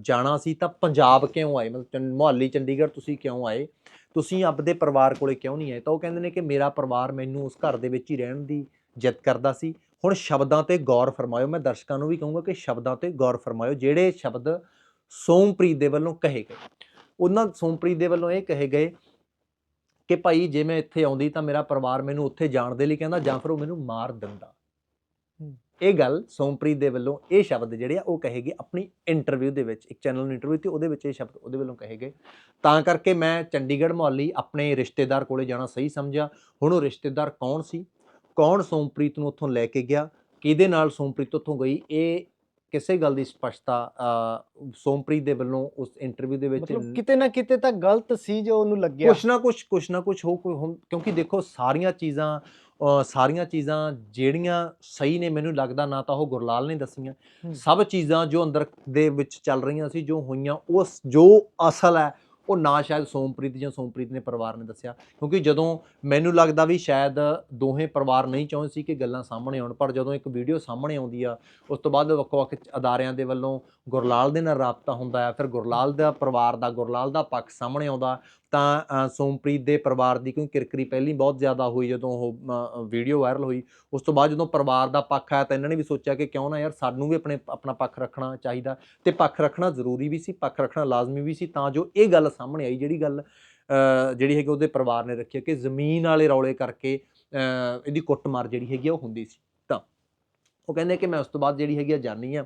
ਜਾਣਾ ਸੀ ਤਾਂ ਪੰਜਾਬ ਕਿਉਂ ਆਏ? ਮਤਲਬ ਚੰ- ਚੰਡੀਗੜ੍ਹ ਤੁਸੀਂ ਕਿਉਂ ਆਏ? ਤੁਸੀਂ ਆਪਦੇ ਪਰਿਵਾਰ ਕੋਲੇ ਕਿਉਂ ਨਹੀਂ ਆਏ? ਤਾਂ ਉਹ ਕਹਿੰਦੇ ਨੇ ਕਿ ਮੇਰਾ ਪਰਿਵਾਰ ਮੈਨੂੰ ਉਸ ਘਰ ਦੇ ਵਿੱਚ ਹੀ ਰਹਿਣ ਦੀ ਜਿੱਦ ਕਰਦਾ ਸੀ। ਹੁਣ ਸ਼ਬਦਾਂ ਤੇ ਗੌਰ ਫਰਮਾਇਓ। ਮੈਂ ਦਰਸ਼ਕਾਂ ਨੂੰ ਵੀ ਕਹੂੰਗਾ ਕਿ ਸ਼ਬਦਾਂ ਤੇ ਗੌਰ ਫਰਮਾਇਓ ਜਿਹੜੇ ਸ਼ਬਦ ਸੋਮਪ੍ਰੀਤ ਦੇ ਵੱਲੋਂ ਕਹੇ ਗਏ। ਉਹਨਾਂ ਸੋਮਪ੍ਰੀਤ ਦੇ ਵੱਲੋਂ ਇਹ ਕਹੇ ਗਏ ਕਿ ਭਾਈ ਜੇ ਮੈਂ ਇੱਥੇ ਆਉਂਦੀ ਤਾਂ ਮੇਰਾ ਪਰਿਵਾਰ ਮੈਨੂੰ ਉੱਥੇ ਜਾਣ ਦੇ ਲਈ ਕਹਿੰਦਾ ਜਾਂ ਫਿਰ ਉਹ ਮੈਨੂੰ ਮਾਰ ਦਿੰਦਾ। ਇਹ ਗੱਲ ਸੋਮਪ੍ਰੀਤ ਦੇ ਵੱਲੋਂ ਇਹ ਸ਼ਬਦ ਜਿਹੜੇ ਆ ਉਹ ਕਹੇ ਗਏ ਆਪਣੀ ਇੰਟਰਵਿਊ ਦੇ ਵਿੱਚ ਇੱਕ ਚੈਨਲ ਨੂੰ ਇੰਟਰਵਿਊ ਤੇ ਉਹਦੇ ਵਿੱਚ ਇਹ ਸ਼ਬਦ ਉਹਦੇ ਵੱਲੋਂ ਕਹੇ ਗਏ। ਤਾਂ ਕਰਕੇ ਮੈਂ ਚੰਡੀਗੜ੍ਹ ਮੁਹੱਲੀ ਆਪਣੇ ਰਿਸ਼ਤੇਦਾਰ ਕੋਲੇ ਜਾਣਾ ਸਹੀ ਸਮਝਿਆ। ਹੁਣ ਉਹ ਰਿਸ਼ਤੇਦਾਰ ਕੌਣ ਸੀ? ਕੌਣ ਸੋਮਪ੍ਰੀਤ ਨੂੰ ਉੱਥੋਂ ਲੈ ਕੇ ਗਿਆ? ਕਿਹਦੇ ਨਾਲ ਸੋਮਪ੍ਰੀਤ ਉੱਥੋਂ ਗਈ? ਇਹ ਕਿਸੇ ਗੱਲ ਦੀ ਸਪਸ਼ਟਤਾ ਸੋਮਪ੍ਰੀਤ ਦੇ ਵੱਲੋਂ ਉਸ ਇੰਟਰਵਿਊ ਦੇ ਵਿੱਚ ਮਤਲਬ ਕਿਤੇ ਨਾ ਕਿਤੇ ਤਾਂ ਗਲਤ ਸੀ ਜੋ ਉਹਨੂੰ ਲੱਗਿਆ। ਕੁਛ ਨਾ ਕੁਛ ਕੁਛ ਨਾ ਕੁਛ ਹੋ ਕਿਉਂਕਿ ਦੇਖੋ ਸਾਰੀਆਂ ਚੀਜ਼ਾਂ ਸਾਰੀਆਂ ਚੀਜ਼ਾਂ ਜਿਹੜੀਆਂ ਸਹੀ ਨੇ ਮੈਨੂੰ ਲੱਗਦਾ ਨਾ ਤਾਂ ਉਹ ਗੁਰਲਾਲ ਨੇ ਦੱਸੀਆਂ। ਸਭ ਚੀਜ਼ਾਂ ਜੋ ਅੰਦਰ ਦੇ ਵਿੱਚ ਚੱਲ ਰਹੀਆਂ ਸੀ ਜੋ ਹੋਈਆਂ ਉਸ ਜੋ ਅਸਲ ਹੈ ਉਹ ਨਾ ਸ਼ਾਇਦ ਸੋਮਪ੍ਰੀਤ ਜਾਂ ਸੋਮਪ੍ਰੀਤ ਨੇ ਪਰਿਵਾਰ ਨੇ ਦੱਸਿਆ। ਕਿਉਂਕਿ ਜਦੋਂ ਮੈਨੂੰ ਲੱਗਦਾ ਵੀ ਸ਼ਾਇਦ ਦੋਹੇ ਪਰਿਵਾਰ ਨਹੀਂ ਚਾਹੁੰਦੇ ਸੀ ਕਿ ਗੱਲਾਂ ਸਾਹਮਣੇ ਆਉਣ, ਪਰ ਜਦੋਂ ਇੱਕ ਵੀਡੀਓ ਸਾਹਮਣੇ ਆਉਂਦੀ ਆ, ਉਸ ਤੋਂ ਬਾਅਦ ਵੱਖ-ਵੱਖ ਅਦਾਰਿਆਂ ਦੇ ਵੱਲੋਂ ਗੁਰਲਾਲ ਦੇ ਨਾਲ ਰਾਬਤਾ ਹੁੰਦਾ ਆ, ਫਿਰ ਗੁਰਲਾਲ ਦਾ ਪਰਿਵਾਰ ਦਾ, ਗੁਰਲਾਲ ਦਾ ਪੱਖ ਸਾਹਮਣੇ ਆਉਂਦਾ ਤਾਂ ਸੋਮਪ੍ਰੀਤ ਦੇ ਪਰਿਵਾਰ ਦੀ ਕਿਉਂਕਿ ਕਿਰਕਰੀ ਪਹਿਲੀ ਬਹੁਤ ਜ਼ਿਆਦਾ ਹੋਈ ਜਦੋਂ ਉਹ ਵੀਡੀਓ ਵਾਇਰਲ ਹੋਈ। ਉਸ ਤੋਂ ਬਾਅਦ ਜਦੋਂ ਪਰਿਵਾਰ ਦਾ ਪੱਖ ਆਇਆ ਤਾਂ ਇਹਨਾਂ ਨੇ ਵੀ ਸੋਚਿਆ ਕਿ ਕਿਉਂ ਨਾ ਯਾਰ ਸਾਨੂੰ ਵੀ ਆਪਣੇ, ਆਪਣਾ ਪੱਖ ਰੱਖਣਾ ਚਾਹੀਦਾ। ਤੇ ਪੱਖ ਰੱਖਣਾ ਜ਼ਰੂਰੀ ਵੀ ਸੀ, ਪੱਖ ਰੱਖਣਾ ਲਾਜ਼ਮੀ ਵੀ ਸੀ ਤਾਂ ਜੋ ਇਹ ਗੱਲ ਸਾਹਮਣੇ ਆਈ ਜਿਹੜੀ ਗੱਲ ਜਿਹੜੀ ਹੈਗੀ ਉਹਦੇ ਪਰਿਵਾਰ ਨੇ ਰੱਖੀ ਕਿ ਜ਼ਮੀਨ ਵਾਲੇ ਰੌਲੇ ਕਰਕੇ ਇਹਦੀ ਕੁੱਟਮਾਰ ਜਿਹੜੀ ਹੈਗੀ ਆ ਉਹ ਹੁੰਦੀ ਸੀ। ਤਾਂ ਉਹ ਕਹਿੰਦੇ ਕਿ ਮੈਂ ਉਸ ਤੋਂ ਬਾਅਦ ਜਿਹੜੀ ਹੈਗੀ ਆ ਜਾਣੀ ਆ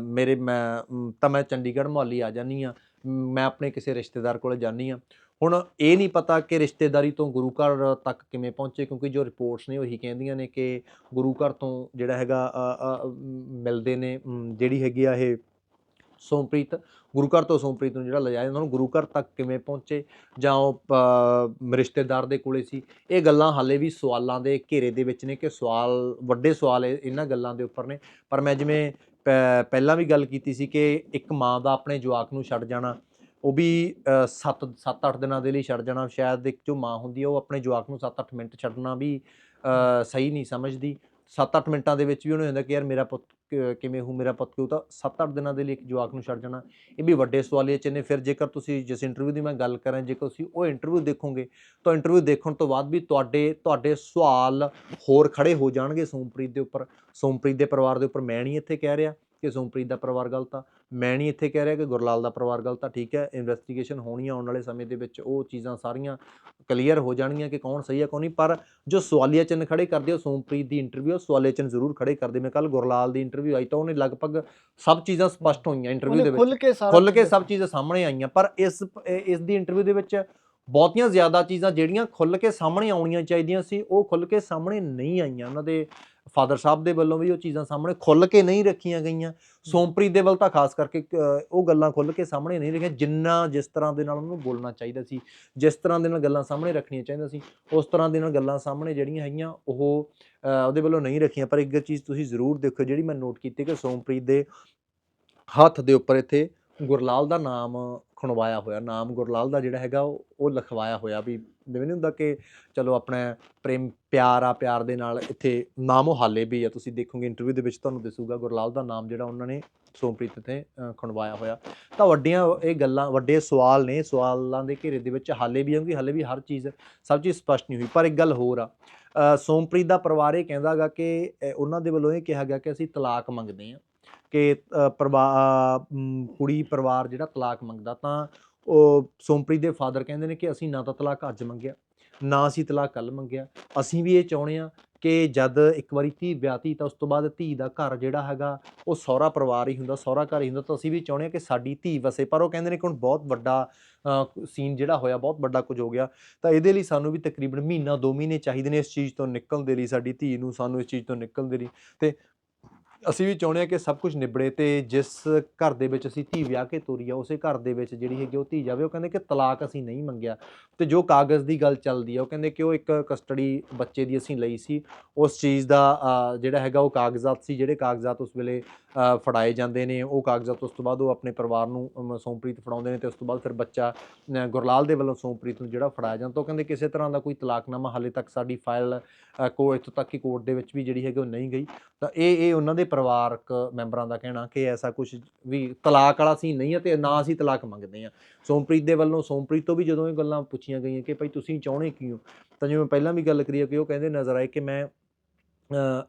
ਮੇਰੇ ਮੈਂ ਤਾਂ ਮੈਂ ਚੰਡੀਗੜ੍ਹ ਮੁਹੱਲੀ ਆ ਜਾਨੀ ਆ। ਮੈਂ ਆਪਣੇ ਕਿਸੇ ਰਿਸ਼ਤੇਦਾਰ ਕੋਲ ਜਾਨੀ ਆ ਹੁਣ ਇਹ ਨਹੀਂ ਪਤਾ ਕਿ ਰਿਸ਼ਤੇਦਾਰੀ ਤੋਂ ਗੁਰੂ ਘਰ ਤੱਕ ਕਿਵੇਂ ਪਹੁੰਚੇ, ਕਿਉਂਕਿ ਜੋ ਰਿਪੋਰਟਸ ਨੇ ਉਹੀ ਕਹਿੰਦੀਆਂ ਨੇ ਕਿ ਗੁਰੂ ਘਰ ਤੋਂ ਜਿਹੜਾ ਹੈਗਾ ਮਿਲਦੇ ਨੇ ਜਿਹੜੀ ਹੈਗੀ ਆ ਇਹ ਸੋਮਪ੍ਰੀਤ, ਗੁਰੂ ਘਰ ਤੋਂ ਸੋਮਪ੍ਰੀਤ ਨੂੰ ਜਿਹੜਾ ਲਿਜਾਇਆ ਉਹਨਾਂ ਨੂੰ ਗੁਰੂ ਘਰ ਤੱਕ ਕਿਵੇਂ ਪਹੁੰਚੇ ਜਾਂ ਉਹ ਰਿਸ਼ਤੇਦਾਰ ਦੇ ਕੋਲੇ ਸੀ। ਇਹ ਗੱਲਾਂ ਹਾਲੇ ਵੀ ਸਵਾਲਾਂ ਦੇ ਘੇਰੇ ਦੇ ਵਿੱਚ ਨੇ ਕਿ ਸਵਾਲ, ਵੱਡੇ ਸਵਾਲ ਇਹਨਾਂ ਗੱਲਾਂ ਦੇ ਉੱਪਰ ਨੇ। ਪਰ ਮੈਂ ਜਿਵੇਂ ਪਹਿਲਾਂ ਵੀ ਗੱਲ ਕੀਤੀ ਸੀ ਕਿ ਇੱਕ ਮਾਂ ਦਾ ਆਪਣੇ ਜਵਾਕ ਨੂੰ ਛੱਡ ਜਾਣਾ, ਉਹ ਵੀ 7 7-8 ਦਿਨਾਂ ਦੇ ਲਈ ਛੱਡ ਜਾਣਾ, ਸ਼ਾਇਦ ਇੱਕ ਜੋ ਮਾਂ ਹੁੰਦੀ ਹੈ ਉਹ ਆਪਣੇ ਜਵਾਕ ਨੂੰ 7-8 ਮਿੰਟ ਛੱਡਣਾ ਵੀ ਸਹੀ ਨਹੀਂ ਸਮਝਦੀ। 7-8 ਮਿੰਟਾਂ ਦੇ ਵਿੱਚ ਵੀ ਉਹਨੂੰ ਹੁੰਦਾ ਕਿ ਯਾਰ ਮੇਰਾ ਪੁੱਤ ਕਿਵੇਂ ਹੋ, ਮੇਰਾ ਪੁੱਤ ਕਿਉਂ ਤਾਂ 7-8 ਦਿਨਾਂ ਦੇ ਲਈ ਇੱਕ ਜਵਾਕ ਨੂੰ ਛੱਡ ਜਾਣਾ। ਇਹ ਵੀ ਵੱਡੇ ਸਵਾਲੀਏ ਚ ਨੇ। ਫਿਰ ਜੇਕਰ ਤੁਸੀਂ ਜਿਸ ਇੰਟਰਵਿਊ ਦੀ ਮੈਂ ਗੱਲ ਕਰਾਂ ਜੇਕਰ ਤੁਸੀਂ ਉਹ ਇੰਟਰਵਿਊ ਦੇਖੋਗੇ, ਤਾਂ ਇੰਟਰਵਿਊ ਦੇਖਣ ਤੋਂ ਬਾਅਦ ਵੀ ਤੁਹਾਡੇ ਤੁਹਾਡੇ ਸਵਾਲ ਹੋਰ ਖੜੇ ਹੋ ਜਾਣਗੇ ਸੋਮਪ੍ਰੀਤ ਦੇ ਉੱਪਰ। ਸੋਮਪ੍ਰੀਤ ਦੇ ਪਰਿਵਾਰ ਦੇ ਉੱਪਰ ਮੈਂ ਨਹੀਂ ਇੱਥੇ ਕਹਿ ਰਿਹਾ। ਕਿ ਸੋਮਪ੍ਰੀਤ ਦਾ ਪਰਿਵਾਰ ਗਲਤ ਆ। ਮੈਂ ਨਹੀਂ ਇੱਥੇ ਕਹਿ ਰਿਹਾ ਕਿ ਗੁਰਲਾਲ ਦਾ ਪਰਿਵਾਰ ਗਲਤ ਆ ਠੀਕ ਹੈ ਇਨਵੈਸਟੀਗੇਸ਼ਨ ਹੋਣੀ ਆਉਣ ਵਾਲੇ ਸਮੇਂ ਦੇ ਵਿੱਚ ਉਹ ਚੀਜ਼ਾਂ ਸਾਰੀਆਂ ਕਲੀਅਰ ਹੋ ਜਾਣਗੀਆਂ ਕਿ ਕੌਣ ਸਹੀ ਆ ਕੌਣ ਨਹੀਂ ਪਰ ਜੋ ਸਵਾਲੀਆ ਚਿੰਨ੍ਹ ਖੜੇ ਕਰਦੇ ਹੋ ਸੋਮਪ੍ਰੀਤ ਦੀ ਇੰਟਰਵਿਊ ਸਵਾਲੀਆ ਚਿੰਨ੍ਹ ਜ਼ਰੂਰ ਖੜੇ ਕਰਦੇ ਮੈਂ ਕੱਲ ਗੁਰਲਾਲ ਦੀ ਇੰਟਰਵਿਊ ਆਈ ਤਾਂ ਉਹਨੇ ਲਗਭਗ ਸਭ ਚੀਜ਼ਾਂ ਸਪਸ਼ਟ ਹੋਈਆਂ ਇੰਟਰਵਿਊ ਦੇ ਵਿੱਚ। ਖੁੱਲ ਕੇ ਸਭ ਚੀਜ਼ਾਂ ਸਾਹਮਣੇ ਆਈਆਂ ਪਰ ਇਸ ਇਸ ਦੀ ਇੰਟਰਵਿਊ ਦੇ ਵਿੱਚ ਬਹੁਤੀਆਂ ਜ਼ਿਆਦਾ ਚੀਜ਼ਾਂ ਜਿਹੜੀਆਂ ਖੁੱਲ ਕੇ ਸਾਹਮਣੇ ਆਉਣੀਆਂ ਚਾਹੀਦੀਆਂ ਸੀ ਉਹ ਖੁੱਲ ਕੇ ਸਾਹਮਣੇ ਨਹੀਂ ਆਈਆਂ। ਉਹਨਾਂ ਦੇ ਫਾਦਰ ਸਾਹਿਬ ਦੇ ਵੱਲੋਂ ਵੀ ਉਹ ਚੀਜ਼ਾਂ ਸਾਹਮਣੇ ਖੁੱਲ ਕੇ ਨਹੀਂ ਰੱਖੀਆਂ ਗਈਆਂ। ਸੋਮਪ੍ਰੀਤ ਦੇ ਵੱਲ ਤਾਂ ਖਾਸ ਕਰਕੇ ਉਹ ਗੱਲਾਂ ਖੁੱਲ ਕੇ ਸਾਹਮਣੇ ਨਹੀਂ ਰੱਖੀਆਂ, ਜਿੰਨਾ ਜਿਸ ਤਰ੍ਹਾਂ ਦੇ ਨਾਲ ਉਹਨੂੰ ਬੋਲਣਾ ਚਾਹੀਦਾ ਸੀ, ਜਿਸ ਤਰ੍ਹਾਂ ਦੇ ਨਾਲ ਗੱਲਾਂ ਸਾਹਮਣੇ ਰੱਖਣੀਆਂ ਚਾਹੀਦੀਆਂ ਸੀ, ਉਸ ਤਰ੍ਹਾਂ ਦੇ ਨਾਲ ਗੱਲਾਂ ਸਾਹਮਣੇ ਜਿਹੜੀਆਂ ਹੈਗੀਆਂ, ਉਹ ਉਹਦੇ ਵੱਲੋਂ ਨਹੀਂ ਰੱਖੀਆਂ। ਪਰ ਇੱਕ ਚੀਜ਼ ਤੁਸੀਂ ਜ਼ਰੂਰ ਦੇਖੋ, ਜਿਹੜੀ ਮੈਂ ਨੋਟ ਕੀਤੀ ਕਿ ਸੋਮਪ੍ਰੀਤ ਦੇ ਹੱਥ ਦੇ ਉੱਪਰ ਇੱਥੇ ਗੁਰਲਾਲ ਦਾ ਨਾਮ ਖਣਵਾਇਆ ਹੋਇਆ ਨਾਮ ਗੁਰਲਾਲ ਦਾ ਜਿਹੜਾ ਹੈਗਾ ਉਹ ਲਿਖਵਾਇਆ ਹੋਇਆ ਵੀ ਜਿਵੇਂ ਨਹੀਂ ਹੁੰਦਾ ਕਿ ਚਲੋ ਆਪਣਾ ਪ੍ਰੇਮ ਪਿਆਰ ਆ ਪਿਆਰ ਦੇ ਨਾਲ ਇੱਥੇ ਨਾਮ ਉਹ ਹਾਲੇ ਵੀ ਆ ਤੁਸੀਂ ਦੇਖੋਗੇ ਇੰਟਰਵਿਊ ਦੇ ਵਿੱਚ ਤੁਹਾਨੂੰ ਦਿਸੂਗਾ ਗੁਰਲਾਲ ਦਾ ਨਾਮ ਜਿਹੜਾ ਉਹਨਾਂ ਨੇ ਸੋਮਪ੍ਰੀਤ ਤੇ ਅ, ਖੁਣਵਾਇਆ ਹੋਇਆ। ਤਾਂ ਵੱਡੀਆਂ ਇਹ ਗੱਲਾਂ ਵੱਡੇ ਸਵਾਲ ਨੇ ਸਵਾਲਾਂ ਦੇ ਘੇਰੇ ਦੇ ਵਿੱਚ ਹਾਲੇ ਵੀ ਕਿਉਂਕਿ ਹਾਲੇ ਵੀ ਹਰ ਚੀਜ਼ ਸਭ ਚੀਜ਼ ਸਪਸ਼ਟ ਨਹੀਂ ਹੋਈ ਪਰ ਇੱਕ ਗੱਲ ਹੋਰ ਆ ਸੋਮਪ੍ਰੀਤ ਦਾ ਪਰਿਵਾਰ ਇਹ ਕਹਿੰਦਾਗਾ ਕਿ ਉਹਨਾਂ ਦੇ ਵੱਲੋਂ ਇਹ ਕਿਹਾ ਗਿਆ ਕਿ ਅਸੀਂ ਤਲਾਕ ਮੰਗਦੇ ਹਾਂ ਕਿ ਪਰਿਵਾਰ ਕੁੜੀ ਪਰਿਵਾਰ ਜਿਹੜਾ ਤਲਾਕ ਮੰਗਦਾ ਤਾਂ ਉਹ ਸੋਮਪ੍ਰੀਤ ਦੇ ਫਾਦਰ ਕਹਿੰਦੇ ਨੇ ਕਿ ਅਸੀਂ ਨਾ ਤਾਂ ਤਲਾਕ ਅੱਜ ਮੰਗਿਆ, ਨਾ ਅਸੀਂ ਤਲਾਕ ਕੱਲ ਮੰਗਿਆ। ਅਸੀਂ ਵੀ ਇਹ ਚਾਹੁੰਦੇ ਆ ਕਿ ਜਦ ਇੱਕ ਵਾਰੀ ਧੀ ਵਿਆਹਤੀ ਤਾਂ ਉਸ ਤੋਂ ਬਾਅਦ ਧੀ ਦਾ ਘਰ ਜਿਹੜਾ ਹੈਗਾ, ਉਹ ਸਹੁਰਾ ਪਰਿਵਾਰ ਹੀ ਹੁੰਦਾ, ਸਹੁਰਾ ਘਰ ਹੀ ਹੁੰਦਾ। ਤਾਂ ਅਸੀਂ ਵੀ ਚਾਹੁੰਦੇ ਹਾਂ ਕਿ ਸਾਡੀ ਧੀ ਵਸੇ, ਪਰ ਉਹ ਕਹਿੰਦੇ ਨੇ ਕਿ ਹੁਣ ਬਹੁਤ ਵੱਡਾ ਸੀਨ ਜਿਹੜਾ ਹੋਇਆ, ਬਹੁਤ ਵੱਡਾ ਕੁਝ ਹੋ ਗਿਆ। ਤਾਂ ਇਹਦੇ ਲਈ ਸਾਨੂੰ ਵੀ ਤਕਰੀਬਨ ਮਹੀਨਾ 2 ਮਹੀਨੇ ਚਾਹੀਦੇ ਨੇ ਇਸ ਚੀਜ਼ ਤੋਂ ਨਿਕਲਣ ਦੇ ਲਈ, ਸਾਡੀ ਧੀ ਨੂੰ ਸਾਨੂੰ ਇਸ ਚੀਜ਼ ਤੋਂ ਨਿਕਲਣ ਦੇ ਲਈ। ਤੇ ਅਸੀਂ ਵੀ ਚਾਹੁੰਦੇ ਆ ਕਿ ਸਭ ਕੁਝ ਨਿਬੜੇ ਤੇ ਜਿਸ ਘਰ ਦੇ ਵਿੱਚ ਅਸੀਂ ਧੀ ਵਿਆਹ ਕੇ ਤੋਰੀ ਆ ਉਸੇ ਘਰ ਦੇ ਵਿੱਚ ਜਿਹੜੀ ਹੈਗੀ ਉਹ ਧੀ ਜਾਵੇ। ਉਹ ਕਹਿੰਦੇ ਕਿ ਤਲਾਕ ਅਸੀਂ ਨਹੀਂ ਮੰਗਿਆ। ਤੇ ਜੋ ਕਾਗਜ਼ ਦੀ ਗੱਲ ਚੱਲਦੀ ਆ ਉਹ ਕਹਿੰਦੇ ਕਿ ਉਹ ਇੱਕ ਕਸਟਡੀ ਬੱਚੇ ਦੀ ਅਸੀਂ ਲਈ ਸੀ। ਉਸ ਚੀਜ਼ ਦਾ ਜਿਹੜਾ ਹੈਗਾ ਉਹ ਕਾਗਜ਼ਾਤ ਸੀ ਜਿਹੜੇ ਕਾਗਜ਼ਾਤ ਉਸ ਵੇਲੇ ਫੜਾਏ ਜਾਂਦੇ ਨੇ ਉਹ ਕਾਗਜ਼ਾਤ ਉਸ ਤੋਂ ਬਾਅਦ ਉਹ ਆਪਣੇ ਪਰਿਵਾਰ ਨੂੰ ਅਮ, ਸੋਮਪ੍ਰੀਤ ਫੜਾਉਂਦੇ ਨੇ ਤੇ ਉਸ ਤੋਂ ਬਾਅਦ ਫਿਰ ਬੱਚਾ ਗੁਰਲਾਲ ਦੇ ਵੱਲੋਂ ਸੋਮਪ੍ਰੀਤ ਨੂੰ ਜਿਹੜਾ ਫੜਾਇਆ ਜਾਂਦਾ ਉਹ ਕਹਿੰਦੇ ਕਿਸੇ ਤਰ੍ਹਾਂ ਦਾ ਕੋਈ ਤਲਾਕਨਾਮਾ ਹਾਲੇ ਤੱਕ ਸਾਡੀ ਫਾਈਲ ਕੋ ਇੱਥੋਂ ਤੱਕ ਕਿ ਕੋਰਟ ਦੇ ਵਿੱਚ ਵੀ ਜਿਹੜੀ ਹੈਗੀ ਉਹ ਨਹੀਂ ਗਈ। ਤਾਂ ਇਹ ਇਹ ਉਹਨਾਂ ਦੇ ਪਰਿਵਾਰਕ ਮੈਂਬਰਾਂ ਦਾ ਕਹਿਣਾ ਕਿ ਐਸਾ ਕੁਝ ਵੀ ਤਲਾਕ ਵਾਲਾ ਸੀ ਨਹੀਂ ਹੈ ਤੇ ਨਾ ਅਸੀਂ ਤਲਾਕ ਮੰਗਦੇ ਆ ਸੋਮਪ੍ਰੀਤ ਦੇ ਵੱਲੋਂ, ਸੋਮਪ੍ਰੀਤ ਤੋਂ ਵੀ ਜਦੋਂ ਇਹ ਗੱਲਾਂ ਪੁੱਛੀਆਂ ਗਈਆਂ ਕਿ ਭਾਈ ਤੁਸੀਂ ਚਾਹੁੰਦੇ ਕੀ ਹੋ ਤਾਂ ਜਿਵੇਂ ਪਹਿਲਾਂ ਵੀ ਗੱਲ ਕਰੀ ਕਿ ਉਹ ਕਹਿੰਦੇ ਨਜ਼ਰ ਆਏ ਕਿ ਮੈਂ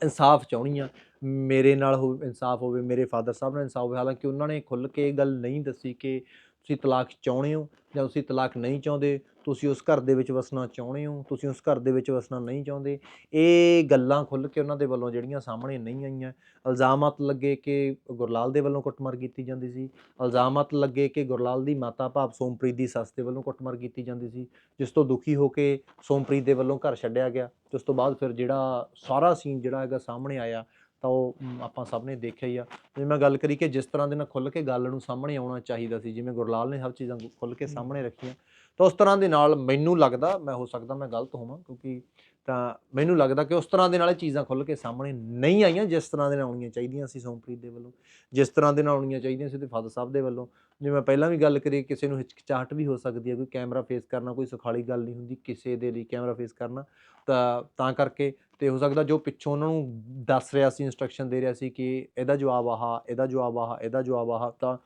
ਇਨਸਾਫ ਚਾਹੁੰਦੀ ਆ ਮੇਰੇ ਨਾਲ ਹੋ ਇਨਸਾਫ ਹੋਵੇ, ਮੇਰੇ ਫਾਦਰ ਸਾਹਿਬ ਨਾਲ ਇਨਸਾਫ ਹੋਵੇ। ਹਾਲਾਂਕਿ ਉਹਨਾਂ ਨੇ ਖੁੱਲ੍ਹ ਕੇ ਇਹ ਗੱਲ ਨਹੀਂ ਦੱਸੀ ਕਿ ਤੁਸੀਂ ਤਲਾਕ ਚਾਹੁੰਦੇ ਹੋ ਜਾਂ ਤੁਸੀਂ ਤਲਾਕ ਨਹੀਂ ਚਾਹੁੰਦੇ। ਤੁਸੀਂ ਉਸ ਘਰ ਦੇ ਵਿੱਚ ਵਸਣਾ ਚਾਹੁੰਦੇ ਹੋ ਤੁਸੀਂ ਉਸ ਘਰ ਦੇ ਵਿੱਚ ਵਸਣਾ ਨਹੀਂ ਚਾਹੁੰਦੇ ਇਹ ਗੱਲਾਂ ਖੁੱਲ੍ਹ ਕੇ ਉਹਨਾਂ ਦੇ ਵੱਲੋਂ ਜਿਹੜੀਆਂ ਸਾਹਮਣੇ ਨਹੀਂ ਆਈਆਂ। ਇਲਜ਼ਾਮਾਤ ਲੱਗੇ ਕਿ ਗੁਰਲਾਲ ਦੇ ਵੱਲੋਂ ਕੁੱਟਮਾਰ ਕੀਤੀ ਜਾਂਦੀ ਸੀ। ਇਲਜ਼ਾਮਾਤ ਲੱਗੇ ਕਿ ਗੁਰਲਾਲ ਦੀ ਮਾਤਾ ਭਾਵ ਸੋਮਪ੍ਰੀਤ ਦੀ ਸੱਸ ਦੇ ਵੱਲੋਂ ਕੁੱਟਮਾਰ ਕੀਤੀ ਜਾਂਦੀ ਸੀ ਜਿਸ ਤੋਂ ਦੁਖੀ ਹੋ ਕੇ ਸੋਮਪ੍ਰੀਤ ਦੇ ਵੱਲੋਂ ਘਰ ਛੱਡਿਆ ਗਿਆ। ਉਸ ਤੋਂ ਬਾਅਦ ਫਿਰ ਜਿਹੜਾ ਸਾਰਾ ਸੀਨ ਜਿਹੜਾ ਹੈਗਾ ਸਾਹਮਣੇ ਆਇਆ ਤਾਂ ਉਹ ਆਪਾਂ ਸਭ ਨੇ ਦੇਖਿਆ ਹੀ ਆ। ਜਿਵੇਂ ਮੈਂ ਗੱਲ ਕਰੀ ਕਿ ਜਿਸ ਤਰ੍ਹਾਂ ਦੇ ਨਾਲ ਖੁੱਲ੍ਹ ਕੇ ਗੱਲ ਨੂੰ ਸਾਹਮਣੇ ਆਉਣਾ ਚਾਹੀਦਾ ਸੀ ਜਿਵੇਂ ਗੁਰਲਾਲ ਨੇ ਸਭ ਚੀਜ਼ਾਂ ਖੁੱਲ੍ਹ ਕੇ ਸਾਹਮਣੇ ਰੱਖੀਆਂ ਤਾਂ ਉਸ ਤਰ੍ਹਾਂ ਦੇ ਨਾਲ ਮੈਨੂੰ ਲੱਗਦਾ, ਮੈਂ ਹੋ ਸਕਦਾ ਮੈਂ ਗਲਤ ਹੋਵਾਂ, ਕਿਉਂਕਿ ਤਾਂ ਮੈਨੂੰ ਲੱਗਦਾ ਕਿ ਉਸ ਤਰ੍ਹਾਂ ਦੇ ਨਾਲ ਇਹ ਚੀਜ਼ਾਂ ਖੁੱਲ੍ਹ ਕੇ ਸਾਹਮਣੇ ਨਹੀਂ ਆਈਆਂ, ਜਿਸ ਤਰ੍ਹਾਂ ਦੇ ਨਾਲ ਆਉਣੀਆਂ ਚਾਹੀਦੀਆਂ ਸੀ ਸੋਮਪ੍ਰੀਤ ਦੇ ਵੱਲੋਂ, ਜਿਸ ਤਰ੍ਹਾਂ ਦੇ ਨਾਲ ਆਉਣੀਆਂ ਚਾਹੀਦੀਆਂ ਸੀ ਤੇ ਫਾਦਰ ਸਾਹਿਬ ਦੇ ਵੱਲੋਂ। ਜਿਵੇਂ ਪਹਿਲਾਂ ਵੀ ਗੱਲ ਕਰੀ ਕਿਸੇ ਨੂੰ ਹਿਚਕਿਚਾਹਟ ਵੀ ਹੋ ਸਕਦੀ ਹੈ, ਕੋਈ ਕੈਮਰਾ ਫੇਸ ਕਰਨਾ ਕੋਈ ਸੁਖਾਲੀ ਗੱਲ ਨਹੀਂ ਹੁੰਦੀ ਕਿਸੇ ਦੇ ਲਈ ਕੈਮਰਾ ਫੇਸ ਕਰਨਾ, ਤਾਂ ਤਾਂ ਕਰਕੇ ਤੇ ਹੋ ਸਕਦਾ ਜੋ ਪਿੱਛੋਂ ਉਹਨਾਂ ਨੂੰ ਦੱਸ ਰਿਹਾ ਸੀ ਇਨਸਟਰਕਸ਼ਨ ਦੇ ਰਿਹਾ ਸੀ ਕਿ ਇਹਦਾ ਜਵਾਬ ਆਹ, ਇਹਦਾ ਜਵਾਬ ਆਹ, ਇਹਦਾ ਜਵਾਬ ਆਹ, ਤਾਂ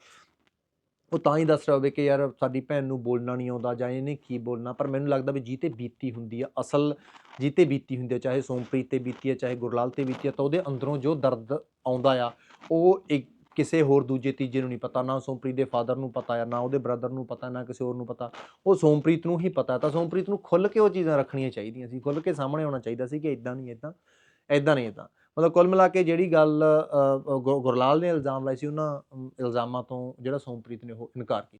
ਉਹ ਤਾਂ ਹੀ ਦੱਸ ਰਿਹਾ ਹੋਵੇ ਕਿ ਯਾਰ ਸਾਡੀ ਭੈਣ ਨੂੰ ਬੋਲਣਾ ਨਹੀਂ ਆਉਂਦਾ ਜਾਂ ਇਹਨੇ ਕੀ ਬੋਲਣਾ, ਪਰ ਮੈਨੂੰ ਲੱਗਦਾ ਵੀ ਜੀਤੇ ਬੀਤੀ ਹੁੰਦੀ ਆ, ਅਸਲ ਜੀਤੇ ਬੀਤੀ ਹੁੰਦੀ ਆ, ਚਾਹੇ ਸੋਮਪ੍ਰੀਤ ਤੇ ਬੀਤੀ ਆ, ਚਾਹੇ ਗੁਰਲਾਲ ਤੇ ਬੀਤੀ ਆ, ਤਾਂ ਉਹਦੇ ਅੰਦਰੋਂ ਜੋ ਦਰਦ ਆਉਂਦਾ ਆ, ਉਹ ਇੱਕ ਕਿਸੇ ਹੋਰ ਦੂਜੇ ਤੀਜੇ ਨੂੰ ਨਹੀਂ ਪਤਾ, ਨਾ ਸੋਮਪ੍ਰੀਤ ਦੇ ਫਾਦਰ ਨੂੰ ਪਤਾ ਆ, ਨਾ ਉਹਦੇ ਬ੍ਰਦਰ ਨੂੰ ਪਤਾ, ਨਾ ਕਿਸੇ ਹੋਰ ਨੂੰ ਪਤਾ, ਉਹ ਸੋਮਪ੍ਰੀਤ ਨੂੰ ਹੀ ਪਤਾ, ਤਾਂ ਸੋਮਪ੍ਰੀਤ ਨੂੰ ਖੁੱਲ੍ਹ ਕੇ ਉਹ ਚੀਜ਼ਾਂ ਰੱਖਣੀਆਂ ਚਾਹੀਦੀਆਂ ਸੀ, ਖੁੱਲ੍ਹ ਕੇ ਸਾਹਮਣੇ ਆਉਣਾ ਚਾਹੀਦਾ ਸੀ ਕਿ ਇਦਾਂ ਨਹੀਂ ਇਦਾਂ ਇਦਾਂ ਨਹੀਂ ਇਦਾਂ ਮਤਲਬ ਕੁੱਲ ਮਿਲਾ ਕੇ ਜਿਹੜੀ ਗੱਲ ਗੁਰ- ਗੁਰਲਾਲ ਨੇ ਇਲਜ਼ਾਮ ਲਾਏ ਸੀ, ਉਹਨਾਂ ਇਲਜ਼ਾਮਾਂ ਤੋਂ ਜਿਹੜਾ ਸੋਮਪ੍ਰੀਤ ਨੇ ਉਹ ਇਨਕਾਰ ਕੀਤਾ।